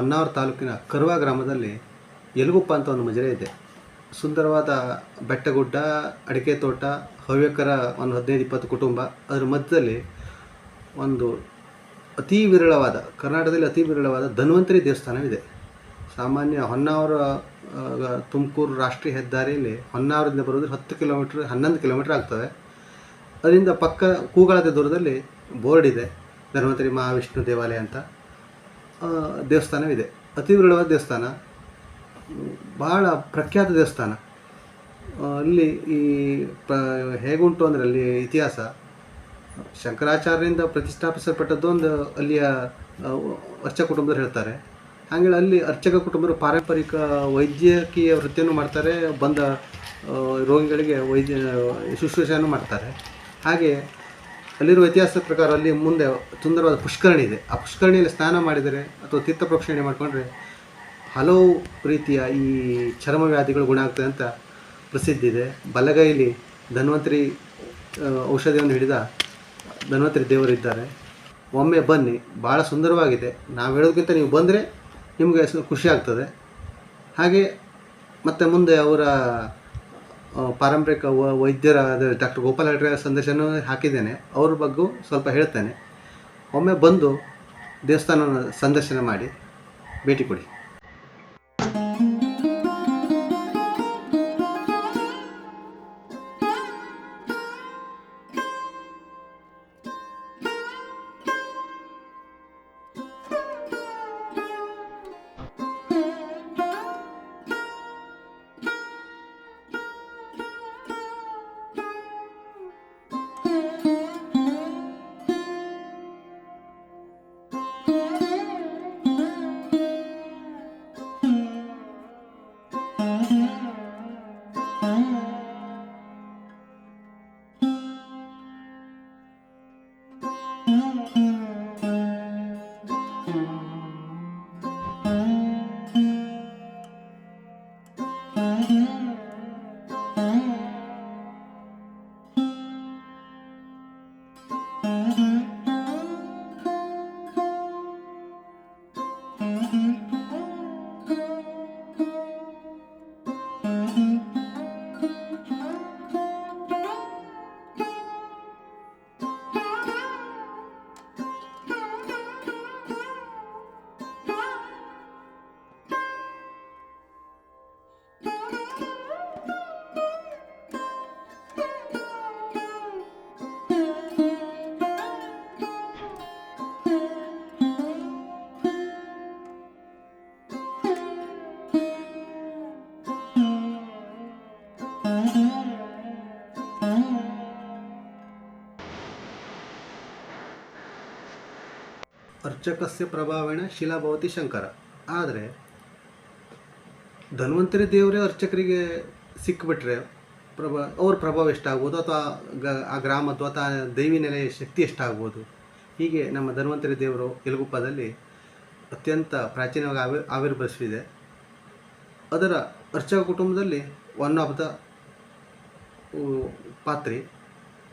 ಹೊನ್ನಾವರ ತಾಲೂಕಿನ ಕರ್ವಾ ಗ್ರಾಮದಲ್ಲಿ ಎಲುಗುಪ್ಪ ಅಂತ ಒಂದು ಮಜರೆ ಇದೆ. ಸುಂದರವಾದ ಬೆಟ್ಟಗುಡ್ಡ, ಅಡಿಕೆ ತೋಟ ಹವ್ಯಕರ ಒಂದು ಹದಿನೈದು ಇಪ್ಪತ್ತು ಕುಟುಂಬ. ಅದರ ಮಧ್ಯದಲ್ಲಿ ಒಂದು ಅತಿ ವಿರಳವಾದ, ಕರ್ನಾಟಕದಲ್ಲಿ ಅತಿ ವಿರಳವಾದ ಧನ್ವಂತರಿ ದೇವಸ್ಥಾನವಿದೆ. ಸಾಮಾನ್ಯ ಹೊನ್ನಾವರ ತುಮಕೂರು ರಾಷ್ಟ್ರೀಯ ಹೆದ್ದಾರಿಯಲ್ಲಿ ಹೊನ್ನಾವರದಿಂದ ಬರೋದ್ರೆ ಹತ್ತು ಕಿಲೋಮೀಟ್ರ್, ಹನ್ನೊಂದು ಕಿಲೋಮೀಟ್ರ್ ಆಗ್ತದೆ. ಅದರಿಂದ ಪಕ್ಕ ಕೂಗಳದ ದೂರದಲ್ಲಿ ಬೋರ್ಡ್ ಇದೆ, ಧನ್ವಂತರಿ ಮಹಾವಿಷ್ಣು ದೇವಾಲಯ ಅಂತ. ದೇವಸ್ಥಾನವಿದೆ ಅತಿ ವಿರಳವಾದ ದೇವಸ್ಥಾನ. ಬಹಳ ಪ್ರಖ್ಯಾತ ದೇವಸ್ಥಾನ. ಅಲ್ಲಿ ಈ ಪ್ರ ಹೇಗುಂಟು ಅಂದರೆ ಅಲ್ಲಿ ಇತಿಹಾಸ. ಶಂಕರಾಚಾರ್ಯರಿಂದ ಪ್ರತಿಷ್ಠಾಪಿಸಲ್ಪಟ್ಟದ್ದು ಒಂದು ಅಲ್ಲಿಯ ಅರ್ಚಕ ಕುಟುಂಬದವ್ರು ಹೇಳ್ತಾರೆ. ಹಾಗೆ ಅಲ್ಲಿ ಅರ್ಚಕ ಕುಟುಂಬರು ಪಾರಂಪರಿಕ ವೈದ್ಯಕೀಯ ವೃತ್ತಿಯನ್ನು ಮಾಡ್ತಾರೆ, ಬಂದ ರೋಗಿಗಳಿಗೆ ವೈದ್ಯ, ಶುಶ್ರೂಷೆಯನ್ನು ಮಾಡ್ತಾರೆ. ಹಾಗೆ ಅಲ್ಲಿರುವ ಇತಿಹಾಸದ ಪ್ರಕಾರ ಅಲ್ಲಿ ಮುಂದೆ ಸುಂದರವಾದ ಪುಷ್ಕರಣಿ ಇದೆ. ಆ ಪುಷ್ಕರಣಿಯಲ್ಲಿ ಸ್ನಾನ ಮಾಡಿದರೆ ಅಥವಾ ತೀರ್ಥ ಪ್ರೋಕ್ಷಣೆ ಮಾಡಿಕೊಂಡ್ರೆ ಹಲವು ರೀತಿಯ ಈ ಚರ್ಮ ವ್ಯಾಧಿಗಳು ಗುಣ ಆಗ್ತದೆ ಅಂತ ಪ್ರಸಿದ್ಧಿ ಇದೆ. ಬಲಗೈಲಿ ಧನ್ವಂತರಿ ಔಷಧಿಯನ್ನು ಹಿಡಿದ ಧನ್ವಂತರಿ ದೇವರಿದ್ದಾರೆ ಒಮ್ಮೆ ಬನ್ನಿ ಭಾಳ ಸುಂದರವಾಗಿದೆ. ನಾವು ಹೇಳೋದಕ್ಕಿಂತ ನೀವು ಬಂದರೆ ನಿಮಗೆ ಖುಷಿ ಆಗ್ತದೆ. ಹಾಗೆ ಮತ್ತು ಮುಂದೆ ಅವರ ಪಾರಂಪರಿಕ ವೈದ್ಯರಾದ ವೈದ್ಯರ ಡಾಕ್ಟರ್ ಗೋಪಾಲ್ ಹಟ್ರೆ ಸಂದೇಶನ ಹಾಕಿದ್ದೇನೆ. ಅವ್ರ ಬಗ್ಗೆ ಸ್ವಲ್ಪ ಹೇಳ್ತೇನೆ. ಒಮ್ಮೆ ಬಂದು ದೇವಸ್ಥಾನವನ್ನು ಸಂದರ್ಶನ ಮಾಡಿ, ಭೇಟಿ ಕೊಡಿ. ಅರ್ಚಕಸ್ಯ ಪ್ರಭಾವೇಣ ಶಿಲಾಭವತಿ ಶಂಕರ. ಆದರೆ, ಧನ್ವಂತರಿ ದೇವರೇ ಅರ್ಚಕರಿಗೆ ಸಿಕ್ಕಿಬಿಟ್ರೆ ಪ್ರಭಾ, ಅವ್ರ ಪ್ರಭಾವ ಎಷ್ಟಾಗ್ಬೋದು? ಅಥವಾ ಗ, ಆ ಗ್ರಾಮದ್ದು ಅಥವಾ ದೈವಿ ನೆಲೆಯ ಶಕ್ತಿ ಎಷ್ಟಾಗ್ಬೋದು? ಹೀಗೆ ನಮ್ಮ ಧನ್ವಂತರಿ ದೇವರು ಎಲುಗುಪ್ಪದಲ್ಲಿ ಅತ್ಯಂತ ಪ್ರಾಚೀನವಾಗಿ ಆವಿ ಆವಿರ್ಭವಿಸಿದೆ ಅದರ ಅರ್ಚಕ ಕುಟುಂಬದಲ್ಲಿ ಒನ್ ಆಫ್ ದ ಪಾತ್ರಿ.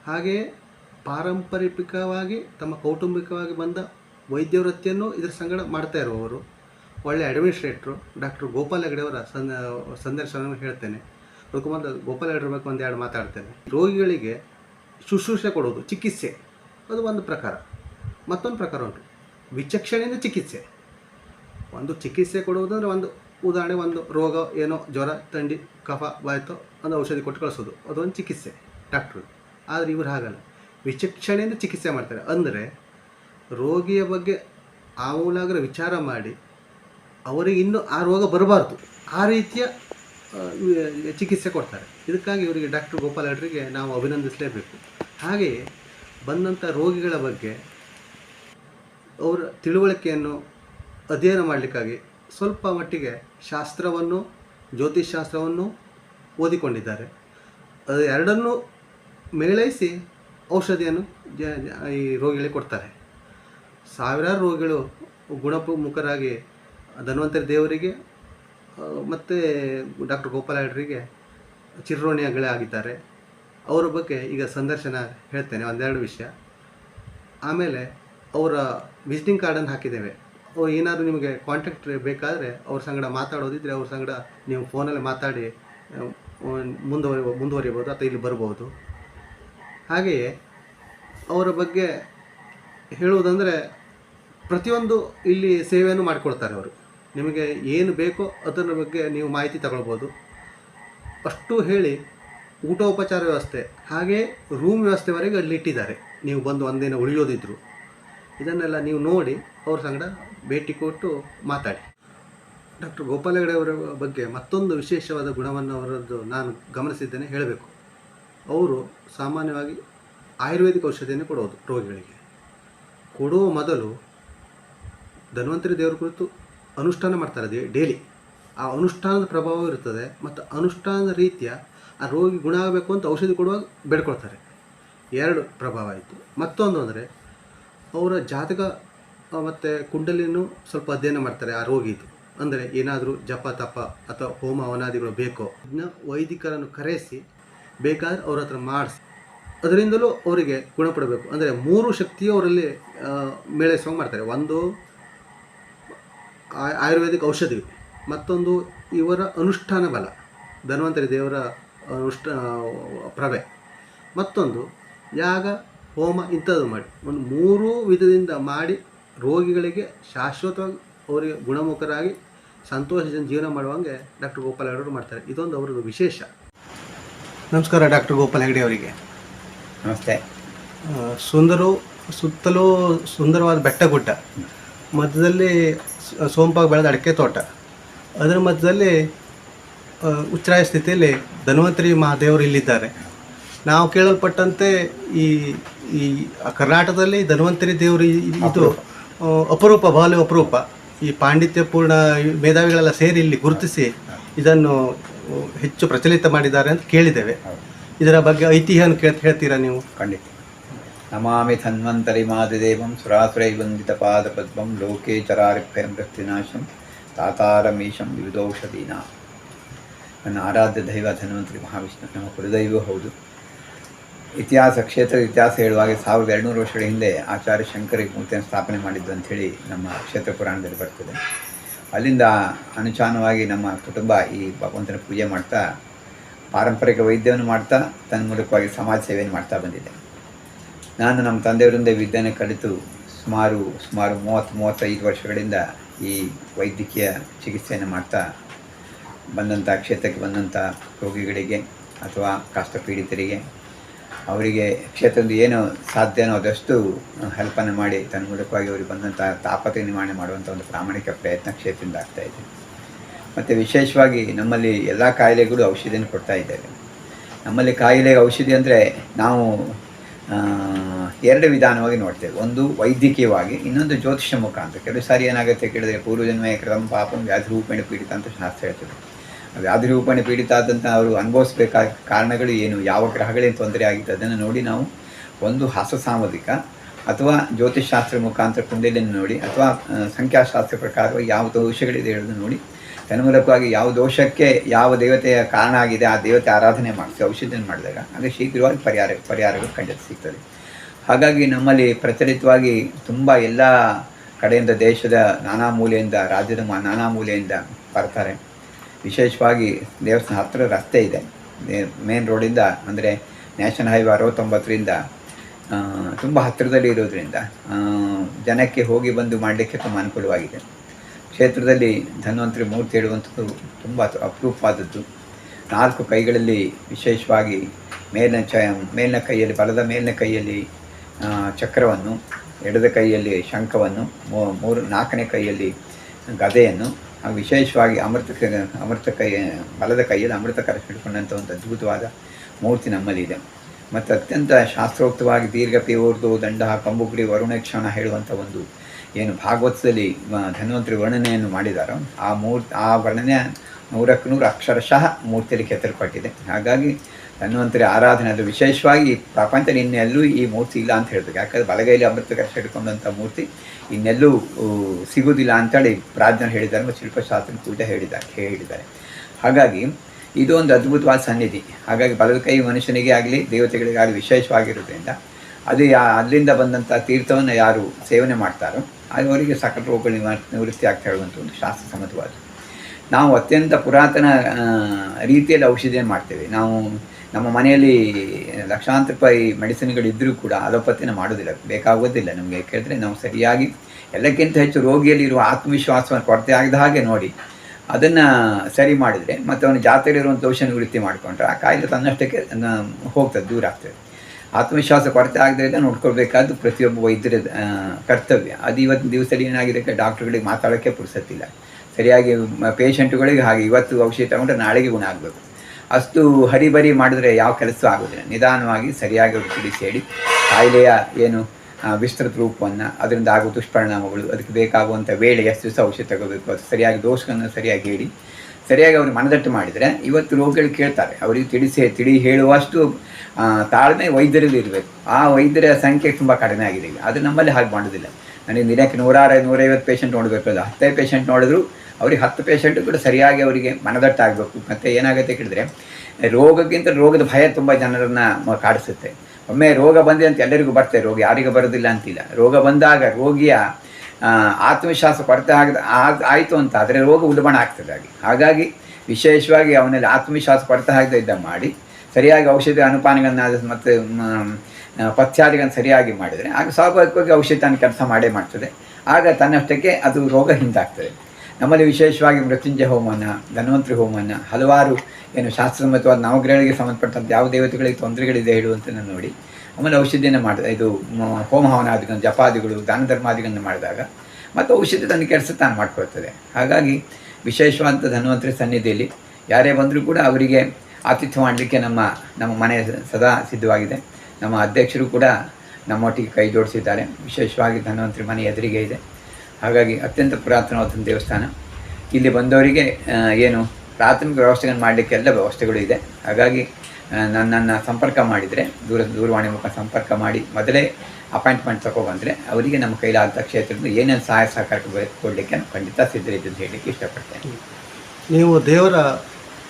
ಹಾಗೆಯೇ ಪಾರಂಪರಿಕವಾಗಿ ತಮ್ಮ ಕೌಟುಂಬಿಕವಾಗಿ ಬಂದ ವೈದ್ಯ ವೃತ್ತಿಯನ್ನು ಇದರ ಸಂಗಡ ಮಾಡ್ತಾ ಇರುವವರು. ಒಳ್ಳೆ ಅಡ್ಮಿನಿಸ್ಟ್ರೇಟ್ರು ಡಾಕ್ಟರ್ ಗೋಪಾಲ್ ಹೆಗಡೆಯವರ ಸಂದ, ಸಂದರ್ಶನವನ್ನು ಹೇಳ್ತೇನೆ. ಅದಕ್ಕೆ ಗೋಪಾಲ್ ಹೆಗಡೆ ಬಗ್ಗೆ ಒಂದು ಎರಡು ಮಾತಾಡ್ತೇನೆ. ರೋಗಿಗಳಿಗೆ ಶುಶ್ರೂಷೆ ಕೊಡೋದು ಚಿಕಿತ್ಸೆ. ಅದು ಒಂದು ಪ್ರಕಾರ. ಮತ್ತೊಂದು ಪ್ರಕಾರ ಉಂಟು. ವಿಚಕ್ಷಣೆಯಿಂದ ಚಿಕಿತ್ಸೆ. ಒಂದು ಚಿಕಿತ್ಸೆ ಕೊಡುವುದಂದ್ರೆ ಒಂದು ಉದಾಹರಣೆ, ಒಂದು ರೋಗ, ಏನೋ ಜ್ವರ, ಥಂಡಿ, ಕಫ, ಬಾಯ್ತು ಒಂದು ಔಷಧಿ ಕೊಟ್ಟು ಕಳಿಸೋದು. ಅದೊಂದು ಚಿಕಿತ್ಸೆ ಡಾಕ್ಟ್ರು ಆದರೆ ಇವರು ಹಾಗಲ್ಲ. ವಿಚಕ್ಷಣೆಯಿಂದ ಚಿಕಿತ್ಸೆ ಮಾಡ್ತಾರೆ. ಅಂದರೆ ರೋಗಿಯ ಬಗ್ಗೆ ಆಮೂಲಾಗ್ರ ವಿಚಾರ ಮಾಡಿ ಅವರಿಗೆ ಇನ್ನೂ ಆ ರೋಗ ಬರಬಾರ್ದು. ಆ ರೀತಿಯ ಚಿಕಿತ್ಸೆ ಕೊಡ್ತಾರೆ. ಇದಕ್ಕಾಗಿ ಇವರಿಗೆ ಡಾಕ್ಟರ್ ಗೋಪಾಲ್ ಅಡ್ರಿಗೆ ನಾವು ಅಭಿನಂದಿಸಲೇಬೇಕು. ಹಾಗೆಯೇ ಬಂದಂಥ ರೋಗಿಗಳ ಬಗ್ಗೆ ಅವರ ತಿಳುವಳಿಕೆಯನ್ನು ಅಧ್ಯಯನ ಮಾಡಲಿಕ್ಕಾಗಿ ಸ್ವಲ್ಪ ಮಟ್ಟಿಗೆ ಶಾಸ್ತ್ರವನ್ನು, ಜ್ಯೋತಿಷ್ ಶಾಸ್ತ್ರವನ್ನು ಓದಿಕೊಂಡಿದ್ದಾರೆ. ಅದು ಎರಡನ್ನೂ ಮೇಳೈಸಿ ಔಷಧಿಯನ್ನು ಈ ರೋಗಿಗಳಿಗೆ ಕೊಡ್ತಾರೆ. ಸಾವಿರಾರು ರೋಗಿಗಳು ಗುಣಮುಖರಾಗಿ ಧನ್ವಂತರಿ ದೇವರಿಗೆ ಮತ್ತು ಡಾಕ್ಟರ್ ಗೋಪಾಲ ಹೆಡ್ರಿಗೆ ಚಿರೋಣಿಗಳೇ ಆಗಿದ್ದಾರೆ. ಅವರ ಬಗ್ಗೆ ಈಗ ಸಂದರ್ಶನ ಹೇಳ್ತೇನೆ, ಒಂದೆರಡು ವಿಷಯ. ಆಮೇಲೆ ಅವರ ವಿಸಿಟಿಂಗ್ ಕಾರ್ಡನ್ನು ಹಾಕಿದ್ದೇವೆ. ಅವ್ರು ಏನಾದರೂ ನಿಮಗೆ ಕಾಂಟ್ಯಾಕ್ಟ್ ಬೇಕಾದರೆ ಅವ್ರ ಸಂಗಡ ಮಾತಾಡೋದಿದ್ದರೆ ಅವ್ರ ಸಂಗಡ ನೀವು ಫೋನಲ್ಲಿ ಮಾತಾಡಿ ಮುಂದುವರಿ, ಮುಂದುವರಿಬೋದು ಅಥವಾ ಇಲ್ಲಿ ಬರ್ಬೋದು ಹಾಗೆಯೇ ಅವರ ಬಗ್ಗೆ ಹೇಳುವುದಂದರೆ ಪ್ರತಿಯೊಂದು ಇಲ್ಲಿ ಸೇವೆಯನ್ನು ಮಾಡಿಕೊಡ್ತಾರೆ ಅವರು. ನಿಮಗೆ ಏನು ಬೇಕೋ ಅದರ ಬಗ್ಗೆ ನೀವು ಮಾಹಿತಿ ತಗೊಳ್ಬೋದು. ಅಷ್ಟು ಹೇಳಿ ಊಟೋಪಚಾರ ವ್ಯವಸ್ಥೆ, ಹಾಗೆ ರೂಮ್ ವ್ಯವಸ್ಥೆವರೆಗೆ ಅಲ್ಲಿ ಇಟ್ಟಿದ್ದಾರೆ. ನೀವು ಬಂದು ಒಂದಿನ ಉಳಿಯೋದಿದ್ರು. ಇದನ್ನೆಲ್ಲ ನೀವು ನೋಡಿ ಅವ್ರ ಸಂಗಡ ಭೇಟಿ ಕೊಟ್ಟು ಮಾತಾಡಿ. ಡಾಕ್ಟರ್ ಗೋಪಾಲ ಅವರ ಬಗ್ಗೆ ಮತ್ತೊಂದು ವಿಶೇಷವಾದ ಗುಣವನ್ನು ಅವರದ್ದು ನಾನು ಗಮನಿಸಿದ್ದೇನೆ, ಹೇಳಬೇಕು. ಅವರು ಸಾಮಾನ್ಯವಾಗಿ ಆಯುರ್ವೇದಿಕ್ ಔಷಧಿಯನ್ನು ಕೊಡೋದು ರೋಗಿಗಳಿಗೆ. ಕೊಡುವ ಮೊದಲು ಧನ್ವಂತರಿ ದೇವರ ಕುರಿತು ಅನುಷ್ಠಾನ ಮಾಡ್ತಾರೆ ದೇ ಡೈಲಿ ಆ ಅನುಷ್ಠಾನದ ಪ್ರಭಾವ ಇರ್ತದೆ ಮತ್ತು ಅನುಷ್ಠಾನದ ರೀತಿಯ ಆ ರೋಗಿ ಗುಣ ಆಗಬೇಕು ಅಂತ ಔಷಧಿ ಕೊಡುವಾಗ ಬೇಡ್ಕೊಳ್ತಾರೆ. ಎರಡು ಪ್ರಭಾವ ಆಯಿತು. ಮತ್ತೊಂದು ಅಂದರೆ ಅವರ ಜಾತಕ ಮತ್ತು ಕುಂಡಲಿನೂ ಸ್ವಲ್ಪ ಅಧ್ಯಯನ ಮಾಡ್ತಾರೆ ಆ ರೋಗಿದು. ಅಂದರೆ ಏನಾದರೂ ಜಪ ತಪ ಅಥವಾ ಹೋಮ ಅವನಾದಿಗಳು ಬೇಕೋ ಅದನ್ನ ವೈದಿಕರನ್ನು ಕರೆಸಿ, ಬೇಕಾದ್ರೆ ಅವ್ರ ಹತ್ರ ಮಾಡಿಸಿ. ಅದರಿಂದಲೂ ಅವರಿಗೆ ಗುಣಪಡಬೇಕು. ಅಂದರೆ ಮೂರು ಶಕ್ತಿಯು ಅವರಲ್ಲಿ ಮೇಳೈಸುವಂಗೆ ಮಾಡ್ತಾರೆ. ಒಂದು ಆಯುರ್ವೇದಿಕ್ ಔಷಧಿ. ಮತ್ತೊಂದು ಇವರ ಅನುಷ್ಠಾನ ಬಲ ಧನ್ವಂತರಿ ದೇವರ ಅನುಷ್ಠ ಪ್ರಭೆ. ಮತ್ತೊಂದು ಯಾಗ ಹೋಮ ಇಂಥದ್ದು ಮಾಡಿ. ಒಂದು ಮೂರೂ ವಿಧದಿಂದ ಮಾಡಿ ರೋಗಿಗಳಿಗೆ ಶಾಶ್ವತವಾಗಿ ಅವರಿಗೆ ಗುಣಮುಖರಾಗಿ ಸಂತೋಷದಿಂದ ಜೀವನ ಮಾಡುವಂಗೆ ಡಾಕ್ಟರ್ ಗೋಪಾಲ್ ಹೆಗಡೆ ಅವರು ಮಾಡ್ತಾರೆ. ಇದೊಂದು ಅವರದ್ದು ವಿಶೇಷ. ನಮಸ್ಕಾರ ಡಾಕ್ಟರ್ ಗೋಪಾಲ್ ಹೆಗಡೆ ಅವರಿಗೆ. ನಮಸ್ತೆ. ಸುಂದರು ಸುತ್ತಲೂ ಸುಂದರವಾದ ಬೆಟ್ಟ ಗುಡ್ಡ ಮಧ್ಯದಲ್ಲಿ ಸೋಂಪಾಗಿ ಬೆಳೆದ ಅಡಿಕೆ ತೋಟ. ಅದರ ಮಧ್ಯದಲ್ಲಿ ಉಚ್ಚರಾಯ ಸ್ಥಿತಿಯಲ್ಲಿ ಧನ್ವಂತರಿ ಮಹಾದೇವರು ಇಲ್ಲಿದ್ದಾರೆ. ನಾವು ಕೇಳಲ್ಪಟ್ಟಂತೆ ಈ ಈ ಕರ್ನಾಟಕದಲ್ಲಿ ಧನ್ವಂತರಿ ದೇವರು ಇದು ಅಪರೂಪ. ಬಾಲ್ಯ ಅಪರೂಪ ಈ ಪಾಂಡಿತ್ಯಪೂರ್ಣ ಮೇಧಾವಿಗಳೆಲ್ಲ ಸೇರಿ ಇಲ್ಲಿ ಗುರುತಿಸಿ ಇದನ್ನು ಹೆಚ್ಚು ಪ್ರಚಲಿತ ಮಾಡಿದ್ದಾರೆ ಅಂತ ಕೇಳಿದ್ದೇವೆ. ಇದರ ಬಗ್ಗೆ ಐತಿಹ್ಯವನ್ನು ಕೇಳ್ತಾ ಹೇಳ್ತೀರಾ ನೀವು? ಖಂಡಿತ. ನಮಾಮಿ ಧನ್ವಂತರಿ ಮಾದಿದೇವಂ ಸುರಾಸುರೈ ವಂದಿತ ಪಾದ ಪದ್ಮಂ ಲೋಕೆ ಚರಾರಿಭ್ಯಂ ಮೃತ್ಯುನಾಶಂ ತಾತಾರಮೀಶಂ ವಿವಿಧೌಷಧೀನ ನನ್ನ ಆರಾಧ್ಯ ದೈವ ಧನ್ವಂತರಿ ಮಹಾವಿಷ್ಣು ನಮ್ಮ ಕುಲದೈವೂ ಹೌದು। ಇತಿಹಾಸ ಕ್ಷೇತ್ರದ ಇತಿಹಾಸ ಹೇಳುವಾಗ ಸಾವಿರದ ಎರಡುನೂರು ವರ್ಷಗಳ ಹಿಂದೆ ಆಚಾರ್ಯ ಶಂಕರಿ ಮೂರ್ತಿಯನ್ನು ಸ್ಥಾಪನೆ ಮಾಡಿದ್ದು ಅಂಥೇಳಿ ನಮ್ಮ ಕ್ಷೇತ್ರ ಪುರಾಣದಲ್ಲಿ ಬರ್ತದೆ. ಅಲ್ಲಿಂದ ಅನುಚಾನವಾಗಿ ನಮ್ಮ ಕುಟುಂಬ ಈ ಭಗವಂತನ ಪೂಜೆ ಮಾಡ್ತಾ ಪಾರಂಪರಿಕ ವೈದ್ಯವನ್ನು ಮಾಡ್ತಾ ತನ್ನ ಮೂಲಕವಾಗಿ ಸಮಾಜ ಸೇವೆಯನ್ನು ಮಾಡ್ತಾ ಬಂದಿದ್ದೆ ನಾನು ನಮ್ಮ ತಂದೆಯವರಿಂದ ವಿದ್ಯೆಯನ್ನು ಕಲಿತು ಸುಮಾರು ಸುಮಾರು ಮೂವತ್ತು, ಮೂವತ್ತೈದು ವರ್ಷಗಳಿಂದ ಈ ವೈದ್ಯಕೀಯ ಚಿಕಿತ್ಸೆಯನ್ನು ಮಾಡ್ತಾ ಬಂದಂಥ ಕ್ಷೇತ್ರಕ್ಕೆ ಬಂದಂಥ ರೋಗಿಗಳಿಗೆ ಅಥವಾ ಕಷ್ಟಪೀಡಿತರಿಗೆ ಅವರಿಗೆ ಕ್ಷೇತ್ರದಿಂದ ಏನು ಸಾಧ್ಯನೋ ಅದಷ್ಟು ಹೆಲ್ಪನ್ನು ಮಾಡಿ ತನ್ನ ಮೂಲಕವಾಗಿ ಅವರಿಗೆ ಬಂದಂಥ ತಾಪತ್ರೆ ನಿವಾರಣೆ ಮಾಡುವಂಥ ಒಂದು ಪ್ರಾಮಾಣಿಕ ಪ್ರಯತ್ನ ಕ್ಷೇತ್ರದಿಂದ ಆಗ್ತಾ ಇದೆ. ಮತ್ತು ವಿಶೇಷವಾಗಿ ನಮ್ಮಲ್ಲಿ ಎಲ್ಲ ಕಾಯಿಲೆಗಳು ಔಷಧಿಯನ್ನು ಕೊಡ್ತಾ ಇದ್ದೇವೆ. ನಮ್ಮಲ್ಲಿ ಕಾಯಿಲೆ ಔಷಧಿ ಅಂದರೆ ನಾವು ಎರಡು ವಿಧಾನವಾಗಿ ನೋಡ್ತೇವೆ. ಒಂದು ವೈದ್ಯಕೀಯವಾಗಿ, ಇನ್ನೊಂದು ಜ್ಯೋತಿಷ್ಯ ಮುಖಾಂತರ. ಕೆಲವು ಸಾರಿ ಏನಾಗುತ್ತೆ ಕೇಳಿದರೆ ಪೂರ್ವಜನ್ಮಯ ಕ್ರಮ ಪಾಪಂ ವ್ಯಾಧಿ ರೂಪೇಣ ಪೀಡಿತ ಅಂತ ಶಾಸ್ತ್ರ ಹೇಳ್ತದೆ. ಆ ವ್ಯಾಧಿ ರೂಪೇಣ ಪೀಡಿತ ಆದಂಥ ಅವರು ಅನುಭವಿಸಬೇಕಾದ ಕಾರಣಗಳು ಏನು? ಯಾವ ಗ್ರಹಗಳೇನು ತೊಂದರೆ ಆಗಿತ್ತು ಅದನ್ನು ನೋಡಿ ನಾವು ಒಂದು ಹಾಸ ಸಾಮಾಜಿಕ ಅಥವಾ ಜ್ಯೋತಿಷಾಸ್ತ್ರ ಮುಖಾಂತರ ಕುಂಡಲಿಯನ್ನು ನೋಡಿ ಅಥವಾ ಸಂಖ್ಯಾಶಾಸ್ತ್ರ ಪ್ರಕಾರವಾಗಿ ಯಾವ ದೋಷಗಳಿದೆ ಹೇಳೋದು ನೋಡಿ ತನ್ಮೂಲಕವಾಗಿ ಯಾವ ದೋಷಕ್ಕೆ ಯಾವ ದೇವತೆಯ ಕಾರಣ ಆಗಿದೆ, ಆ ದೇವತೆ ಆರಾಧನೆ ಮಾಡಿಸಿ ಔಷಧಿಯನ್ನು ಮಾಡಿದಾಗ, ಹಾಗೆ ಶೀಘ್ರವಾಗಿ ಪರಿಹಾರ, ಪರಿಹಾರಗಳು ಖಂಡಿತ ಸಿಗ್ತದೆ. ಹಾಗಾಗಿ ನಮ್ಮಲ್ಲಿ ಪ್ರಚಲಿತವಾಗಿ ತುಂಬ ಎಲ್ಲ ಕಡೆಯಿಂದ, ದೇಶದ ನಾನಾ ಮೂಲೆಯಿಂದ, ರಾಜ್ಯದ ನಾನಾ ಮೂಲೆಯಿಂದ ಬರ್ತಾರೆ. ವಿಶೇಷವಾಗಿ ದೇವಸ್ಥಾನ ಹತ್ತಿರ ರಸ್ತೆ ಇದೆ. ಮೇನ್ ರೋಡಿಂದ ಅಂದರೆ ನ್ಯಾಷನಲ್ ಹೈವೇ ಅರವತ್ತೊಂಬತ್ತರಿಂದ ತುಂಬ ಹತ್ತಿರದಲ್ಲಿ ಇರೋದ್ರಿಂದ ಜನಕ್ಕೆ ಹೋಗಿ ಬಂದು ಮಾಡಲಿಕ್ಕೆ ತುಂಬ ಅನುಕೂಲವಾಗಿದೆ. ಕ್ಷೇತ್ರದಲ್ಲಿ ಧನ್ವಂತರಿ ಮೂರ್ತಿ ಇಡುವಂಥದ್ದು ತುಂಬ ಅಪರೂಪವಾದದ್ದು. ನಾಲ್ಕು ಕೈಗಳಲ್ಲಿ ವಿಶೇಷವಾಗಿ ಮೇಲಿನ ಚ, ಮೇಲಿನ ಕೈಯಲ್ಲಿ, ಬಲದ ಮೇಲಿನ ಕೈಯಲ್ಲಿ ಚಕ್ರವನ್ನು, ಎಡದ ಕೈಯಲ್ಲಿ ಶಂಖವನ್ನು ಮೂರು, ನಾಲ್ಕನೇ ಕೈಯಲ್ಲಿ ಗದೆಯನ್ನು ಹಾಗೂ ವಿಶೇಷವಾಗಿ ಅಮೃತ ಅಮೃತ ಕೈ, ಬಲದ ಕೈಯಲ್ಲಿ ಅಮೃತ ಕರ ಹಿಡ್ಕೊಂಡಂಥ ಒಂದು ಅದ್ಭುತವಾದ ಮೂರ್ತಿ ನಮ್ಮಲ್ಲಿದೆ ಮತ್ತು ಅತ್ಯಂತ ಶಾಸ್ತ್ರೋಕ್ತವಾಗಿ ದೀರ್ಘ ಪಿಯೋರ್ದು ದಂಡ ಕಂಬುಗುಡಿ, ವರುಣಕ್ಷಣ ಹೇಳುವಂಥ ಒಂದು ಏನು ಭಾಗವತದಲ್ಲಿ ಧನ್ವಂತರಿ ವರ್ಣನೆಯನ್ನು ಮಾಡಿದಾರೋ, ಆ ಮೂರ್ತಿ, ಆ ವರ್ಣನೆ ನೂರಕ್ಕೆ ನೂರು ಅಕ್ಷರಶಃ ಮೂರ್ತಿಯಲ್ಲಿ ಕೆತ್ತಲ್ಪಟ್ಟಿದೆ. ಹಾಗಾಗಿ ಧನ್ವಂತರಿ ಆರಾಧನೆ ಅದು ವಿಶೇಷವಾಗಿ ಪ್ರಪಂಚದಲ್ಲಿ ಇನ್ನೆಲ್ಲೂ ಈ ಮೂರ್ತಿ ಇಲ್ಲ ಅಂತ ಹೇಳ್ಬೇಕು. ಯಾಕಂದರೆ ಬಲಗೈಲಿ ಅಮೃತ ಕಷ್ಟ ಹಿಡ್ಕೊಂಡಂಥ ಮೂರ್ತಿ ಇನ್ನೆಲ್ಲೂ ಸಿಗುವುದಿಲ್ಲ ಅಂತೇಳಿ ಪ್ರಾಜ್ಞರು ಹೇಳಿದ್ದಾರೆ ಮತ್ತು ಶಿಲ್ಪಶಾಸ್ತ್ರ ಕೂಡ ಹೇಳಿದ್ದಾರೆ ಹೇಳಿದ್ದಾರೆ. ಹಾಗಾಗಿ ಇದು ಒಂದು ಅದ್ಭುತವಾದ ಸನ್ನಿಧಿ. ಹಾಗಾಗಿ ಬಲಗೈ ಮನುಷ್ಯನಿಗೆ ಆಗಲಿ, ದೇವತೆಗಳಿಗಾಗಲಿ ವಿಶೇಷವಾಗಿರೋದ್ರಿಂದ ಅದು ಅಲ್ಲಿಂದ ಬಂದಂಥ ತೀರ್ಥವನ್ನು ಯಾರು ಸೇವನೆ ಮಾಡ್ತಾರೋ ಅವರಿಗೆ ಸಕಲ ರೋಗ ನಿವಾರ ನಿವೃತ್ತಿ ಆಗ್ತಾ ಇರುವಂಥ ಒಂದು ಶಾಸ್ತ್ರಸಮ್ಮತವಾದ ನಾವು ಅತ್ಯಂತ ಪುರಾತನ ರೀತಿಯಲ್ಲಿ ಔಷಧಿಯನ್ನು ಮಾಡ್ತೇವೆ. ನಾವು ನಮ್ಮ ಮನೆಯಲ್ಲಿ ಲಕ್ಷಾಂತರ ರೂಪಾಯಿ ಮೆಡಿಸಿನ್ಗಳಿದ್ದರೂ ಕೂಡ ಅಲೋಪತಿನ ಮಾಡೋದಿಲ್ಲ, ಬೇಕಾಗೋದಿಲ್ಲ. ನಮಗೆ ಕೇಳಿದ್ರೆ ನಾವು ಸರಿಯಾಗಿ ಎಲ್ಲಕ್ಕಿಂತ ಹೆಚ್ಚು ರೋಗಿಯಲ್ಲಿರುವ ಆತ್ಮವಿಶ್ವಾಸವನ್ನು ಕೊರತೆ ಆಗದ ಹಾಗೆ ನೋಡಿ ಅದನ್ನು ಸರಿ ಮಾಡಿದರೆ ಮತ್ತು ಅವನ ಜಾತ್ರೆಯಲ್ಲಿರುವಂಥ ದೋಷ ನಿವೃತ್ತಿ ಮಾಡಿಕೊಂಡ್ರೆ ಆ ಕಾಯಿಲೆ ತನ್ನಷ್ಟಕ್ಕೆ ಹೋಗ್ತದೆ, ದೂರ ಆಗ್ತದೆ. ಆತ್ಮವಿಶ್ವಾಸ ಕೊರತೆ ಆಗದ್ರಿಂದ ನೋಡ್ಕೊಳ್ಬೇಕಾದ್ದು ಪ್ರತಿಯೊಬ್ಬ ವೈದ್ಯರ ಕರ್ತವ್ಯ. ಅದು ಇವತ್ತಿನ ದಿವಸದಲ್ಲಿ ಏನಾಗಿದೆ ಡಾಕ್ಟ್ರುಗಳಿಗೆ ಮಾತಾಡೋಕ್ಕೆ ಪುರ್ಸತ್ತಿಲ್ಲ ಸರಿಯಾಗಿ ಪೇಷಂಟ್ಗಳಿಗೆ ಹಾಗೆ ಇವತ್ತು ಔಷಧಿ ತಗೊಂಡ್ರೆ ನಾಳೆಗೆ ಗುಣ ಆಗಬೇಕು. ಅಷ್ಟು ಹರಿಬರಿ ಮಾಡಿದ್ರೆ ಯಾವ ಕೆಲಸ ಆಗೋದಿಲ್ಲ. ನಿಧಾನವಾಗಿ ಸರಿಯಾಗಿ ಅವ್ರು ತಿಳಿಸಿ ಹೇಳಿ ಕಾಯಿಲೆಯ ಏನು ವಿಸ್ತೃತ ರೂಪವನ್ನು, ಅದರಿಂದ ಆಗುವ ದುಷ್ಪರಿಣಾಮಗಳು, ಅದಕ್ಕೆ ಬೇಕಾಗುವಂಥ ವೇಳೆ ಎಷ್ಟು ದಿವಸ ಔಷಧಿ ತಗೋಬೇಕು, ಅದು ಸರಿಯಾಗಿ ದೋಷಗಳನ್ನು ಸರಿಯಾಗಿ ಹೇಳಿ, ಸರಿಯಾಗಿ ಅವ್ರಿಗೆ ಮನದಟ್ಟು ಮಾಡಿದರೆ ಇವತ್ತು ರೋಗಿಗಳು ಕೇಳ್ತಾರೆ. ಅವರಿಗೆ ತಿಳಿಸಿ, ತಿಳಿ ಹೇಳುವಷ್ಟು ತಾಳ್ಮೆ ವೈದ್ಯರಲ್ಲಿ ಇರಬೇಕು. ಆ ವೈದ್ಯರ ಸಂಖ್ಯೆ ತುಂಬ ಕಡಿಮೆ ಆಗಿದೆ ಅದು ನಮ್ಮಲ್ಲಿ ಹಾಗೆ ಮಾಡೋದಿಲ್ಲ. ನನಗೆ ದಿನಕ್ಕೆ ನೂರಾರು, ನೂರೈವತ್ತು ಪೇಷಂಟ್ ನೋಡಬೇಕಲ್ಲ. ಹತ್ತೇ ಪೇಷಂಟ್ ನೋಡಿದ್ರು ಅವ್ರಿಗೆ ಹತ್ತು ಪೇಷಂಟ್ ಕೂಡ ಸರಿಯಾಗಿ ಅವರಿಗೆ ಮನದಟ್ಟಾಗಬೇಕು ಮತ್ತು ಏನಾಗುತ್ತೆ ಕೇಳಿದ್ರೆ, ರೋಗಕ್ಕಿಂತ ರೋಗದ ಭಯ ತುಂಬ ಜನರನ್ನು ಕಾಡಿಸುತ್ತೆ. ಒಮ್ಮೆ ರೋಗ ಬಂದಿದೆ ಅಂತ ಎಲ್ಲರಿಗೂ ಬರ್ತೆ ರೋಗ ಯಾರಿಗೂ ಬರೋದಿಲ್ಲ ಅಂತಿಲ್ಲ. ರೋಗ ಬಂದಾಗ ರೋಗಿಯ ಆತ್ಮವಿಶ್ವಾಸ ಕೊರತೆ ಆಗದ ಆಯಿತು ಅಂತ ಆದರೆ ರೋಗ ಉಲ್ಬಣ ಆಗ್ತದೆ ಹಾಗೆ. ಹಾಗಾಗಿ ವಿಶೇಷವಾಗಿ ಅವನಲ್ಲಿ ಆತ್ಮವಿಶ್ವಾಸ ಕೊರತೆ ಆಗದೆ ಇದ್ದ ಮಾಡಿ ಸರಿಯಾಗಿ ಔಷಧಿ ಅನುಪಾನಗಳನ್ನು ಮತ್ತು ಪಥ್ಯಾದಿಗಳನ್ನು ಸರಿಯಾಗಿ ಮಾಡಿದರೆ, ಆಗ ಸ್ವಾಭಾವಿಕವಾಗಿ ಔಷಧಿ ತನ್ನ ಕೆಲಸ ಮಾಡೇ ಮಾಡ್ತದೆ. ಆಗ ತನ್ನಷ್ಟಕ್ಕೆ ಅದು ರೋಗ ಹಿಂದಾಗ್ತದೆ. ನಮ್ಮಲ್ಲಿ ವಿಶೇಷವಾಗಿ ಮೃತ್ಯುಂಜಯ ಹೋಮನ, ಧನ್ವಂತರಿ ಹೋಮನ, ಹಲವಾರು ಏನು ಶಾಸ್ತ್ರಸಮ್ಮತವಾದ ನವಗ್ರಹಗಳಿಗೆ ಸಂಬಂಧಪಟ್ಟಂಥ ಯಾವ ದೇವತೆಗಳಿಗೆ ತೊಂದರೆಗಳಿದೆ ಹೇಳುವಂತೆಯನ್ನು ನೋಡಿ. ಆಮೇಲೆ ಔಷಧಿಯನ್ನು ಮಾಡಿದ ಇದು ಹೋಮ ಹವನಾದಿಗಳನ್ನು ಜಪಾದಿಗಳು, ದಾನ ಧರ್ಮಾದಿಗಳನ್ನು ಮಾಡಿದಾಗ, ಮತ್ತು ಔಷಧಿ ತನ್ನ ಕೆಲಸ ತಾನು ಮಾಡ್ಕೊಳ್ತದೆ. ಹಾಗಾಗಿ ವಿಶೇಷವಾದಂಥ ಧನ್ವಂತರಿ ಸನ್ನಿಧಿಯಲ್ಲಿ ಯಾರೇ ಬಂದರೂ ಕೂಡ ಅವರಿಗೆ ಆತಿಥ್ಯ ಮಾಡಲಿಕ್ಕೆ ನಮ್ಮ ನಮ್ಮ ಮನೆ ಸದಾ ಸಿದ್ಧವಾಗಿದೆ. ನಮ್ಮ ಅಧ್ಯಕ್ಷರು ಕೂಡ ನಮ್ಮೊಟ್ಟಿಗೆ ಕೈ ಜೋಡಿಸಿದ್ದಾರೆ. ವಿಶೇಷವಾಗಿ ಧನ್ವಂತರಿ ಮನೆ ಎದುರಿಗೆ ಇದೆ. ಹಾಗಾಗಿ ಅತ್ಯಂತ ಪುರಾತನವಾದ ದೇವಸ್ಥಾನ. ಇಲ್ಲಿ ಬಂದವರಿಗೆ ಏನು ಪ್ರಾಥಮಿಕ ವ್ಯವಸ್ಥೆಗಳನ್ನು ಮಾಡಲಿಕ್ಕೆ ಎಲ್ಲ ವ್ಯವಸ್ಥೆಗಳು ಇದೆ. ಹಾಗಾಗಿ ನನ್ನನ್ನು ಸಂಪರ್ಕ ಮಾಡಿದರೆ, ದೂರ, ದೂರವಾಣಿ ಮುಖ ಸಂಪರ್ಕ ಮಾಡಿ ಮೊದಲೇ ಅಪಾಯಿಂಟ್ಮೆಂಟ್ ತಗೊಬಂದರೆ ಅವರಿಗೆ ನಮ್ಮ ಕೈಲಾದ ಕ್ಷೇತ್ರದಲ್ಲಿ ಏನೇನು ಸಹಾಯ ಸಹಕಾರ ಕೊಡಲಿಕ್ಕೆ ಖಂಡಿತ ಸಿದ್ಧರಿದ್ದು ಅಂತ ಹೇಳಲಿಕ್ಕೆ ಇಷ್ಟಪಡ್ತೇನೆ. ನೀವು ದೇವರ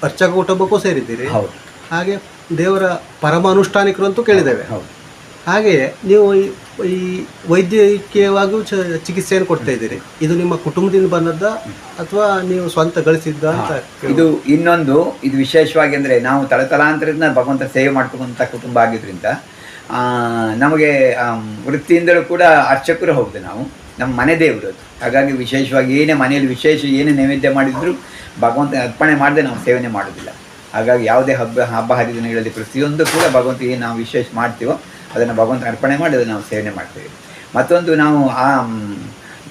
ಅರ್ಚಕ ಕುಟುಂಬಕ್ಕೂ ಸೇರಿದ್ದೀರಿ. ಹೌದು. ಹಾಗೆ ದೇವರ ಪರಮ ಅನುಷ್ಠಾನಿಕರು ಅಂತೂ ಕೇಳಿದ್ದೇವೆ. ಹೌದು. ಹಾಗೆಯೇ ನೀವು ಈ- ಈ ವೈದ್ಯಕೀಯವಾಗಿಯೂ ಚ ಚಿಕಿತ್ಸೆಯನ್ನು ಕೊಡ್ತಾ ಇದ್ದೀರಿ. ಇದು ನಿಮ್ಮ ಕುಟುಂಬದಿಂದ ಬಂದದ್ದ ಅಥವಾ ನೀವು ಸ್ವಂತ ಗಳಿಸಿದ್ದ ಅಂತ ಇದು ಇನ್ನೊಂದು ಇದು ವಿಶೇಷವಾಗಿ ಅಂದರೆ ನಾವು ತಲತಲಾಂತರದಿಂದ ಭಗವಂತ ಸೇವೆ ಮಾಡ್ಕೊಂಡಂಥ ಕುಟುಂಬ ಆಗಿದ್ರಿಂದ ಆ, ನಮಗೆ ಆಮ್, ವೃತ್ತಿಯಿಂದಲೂ ಕೂಡ ಅರ್ಚಕರು ಹೋಗಿದೆ ನಾವು. ನಮ್ಮ ಮನೆ ದೇವರು ಅದು. ಹಾಗಾಗಿ ವಿಶೇಷವಾಗಿ ಏನೇ ಮನೆಯಲ್ಲಿ ವಿಶೇಷ ಏನೇ ನೈವೇದ್ಯ ಮಾಡಿದ್ರು ಭಗವಂತ ಅರ್ಪಣೆ ಮಾಡದೆ ನಾವು ಸೇವನೆ ಮಾಡೋದಿಲ್ಲ ಹಾಗಾಗಿ ಯಾವುದೇ ಹಬ್ಬ ಹಬ್ಬ ಹರಿದಿನಗಳಲ್ಲಿ ಪ್ರತಿಯೊಂದು ಕೂಡ ಭಗವಂತ ಏನು ನಾವು ವಿಶೇಷ ಮಾಡ್ತೀವೋ ಅದನ್ನು ಭಗವಂತ ಅರ್ಪಣೆ ಮಾಡಿ ಅದನ್ನು ನಾವು ಸೇವನೆ ಮಾಡ್ತೇವೆ. ಮತ್ತೊಂದು ನಾವು ಆ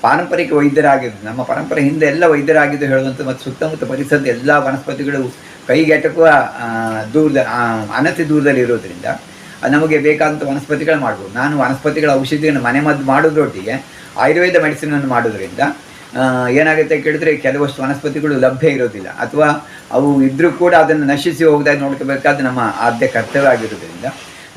ಪಾರಂಪರಿಕ ವೈದ್ಯರಾಗಿದ್ದು, ನಮ್ಮ ಪರಂಪರೆ ಹಿಂದೆ ಎಲ್ಲ ವೈದ್ಯರಾಗಿದ್ದು ಹೇಳುವಂಥ ಮತ್ತು ಸುತ್ತಮುತ್ತ ಪರಿಸರದ ಎಲ್ಲ ವನಸ್ಪತಿಗಳು ಕೈಗೆಟಕುವ ದೂರದ ಅನತಿ ದೂರದಲ್ಲಿ ಇರೋದ್ರಿಂದ ನಮಗೆ ಬೇಕಾದಂಥ ವನಸ್ಪತಿಗಳು ಮಾಡ್ಬೋದು. ನಾನು ವನಸ್ಪತಿಗಳ ಔಷಧಿಯನ್ನು ಮನೆ ಮದ್ದು ಮಾಡೋದ್ರೊಟ್ಟಿಗೆ ಆಯುರ್ವೇದ ಮೆಡಿಸಿನನ್ನು ಮಾಡೋದ್ರಿಂದ ಏನಾಗುತ್ತೆ ಕೇಳಿದ್ರೆ ಕೆಲವಷ್ಟು ವನಸ್ಪತಿಗಳು ಲಭ್ಯ ಇರೋದಿಲ್ಲ. ಅಥವಾ ಅವು ಇದ್ದರೂ ಕೂಡ ಅದನ್ನು ನಶಿಸಿ ಹೋಗದಾಗ ನೋಡ್ಕೋಬೇಕಾದ ನಮ್ಮ ಆದ್ಯ ಕರ್ತವ್ಯ ಆಗಿರೋದ್ರಿಂದ.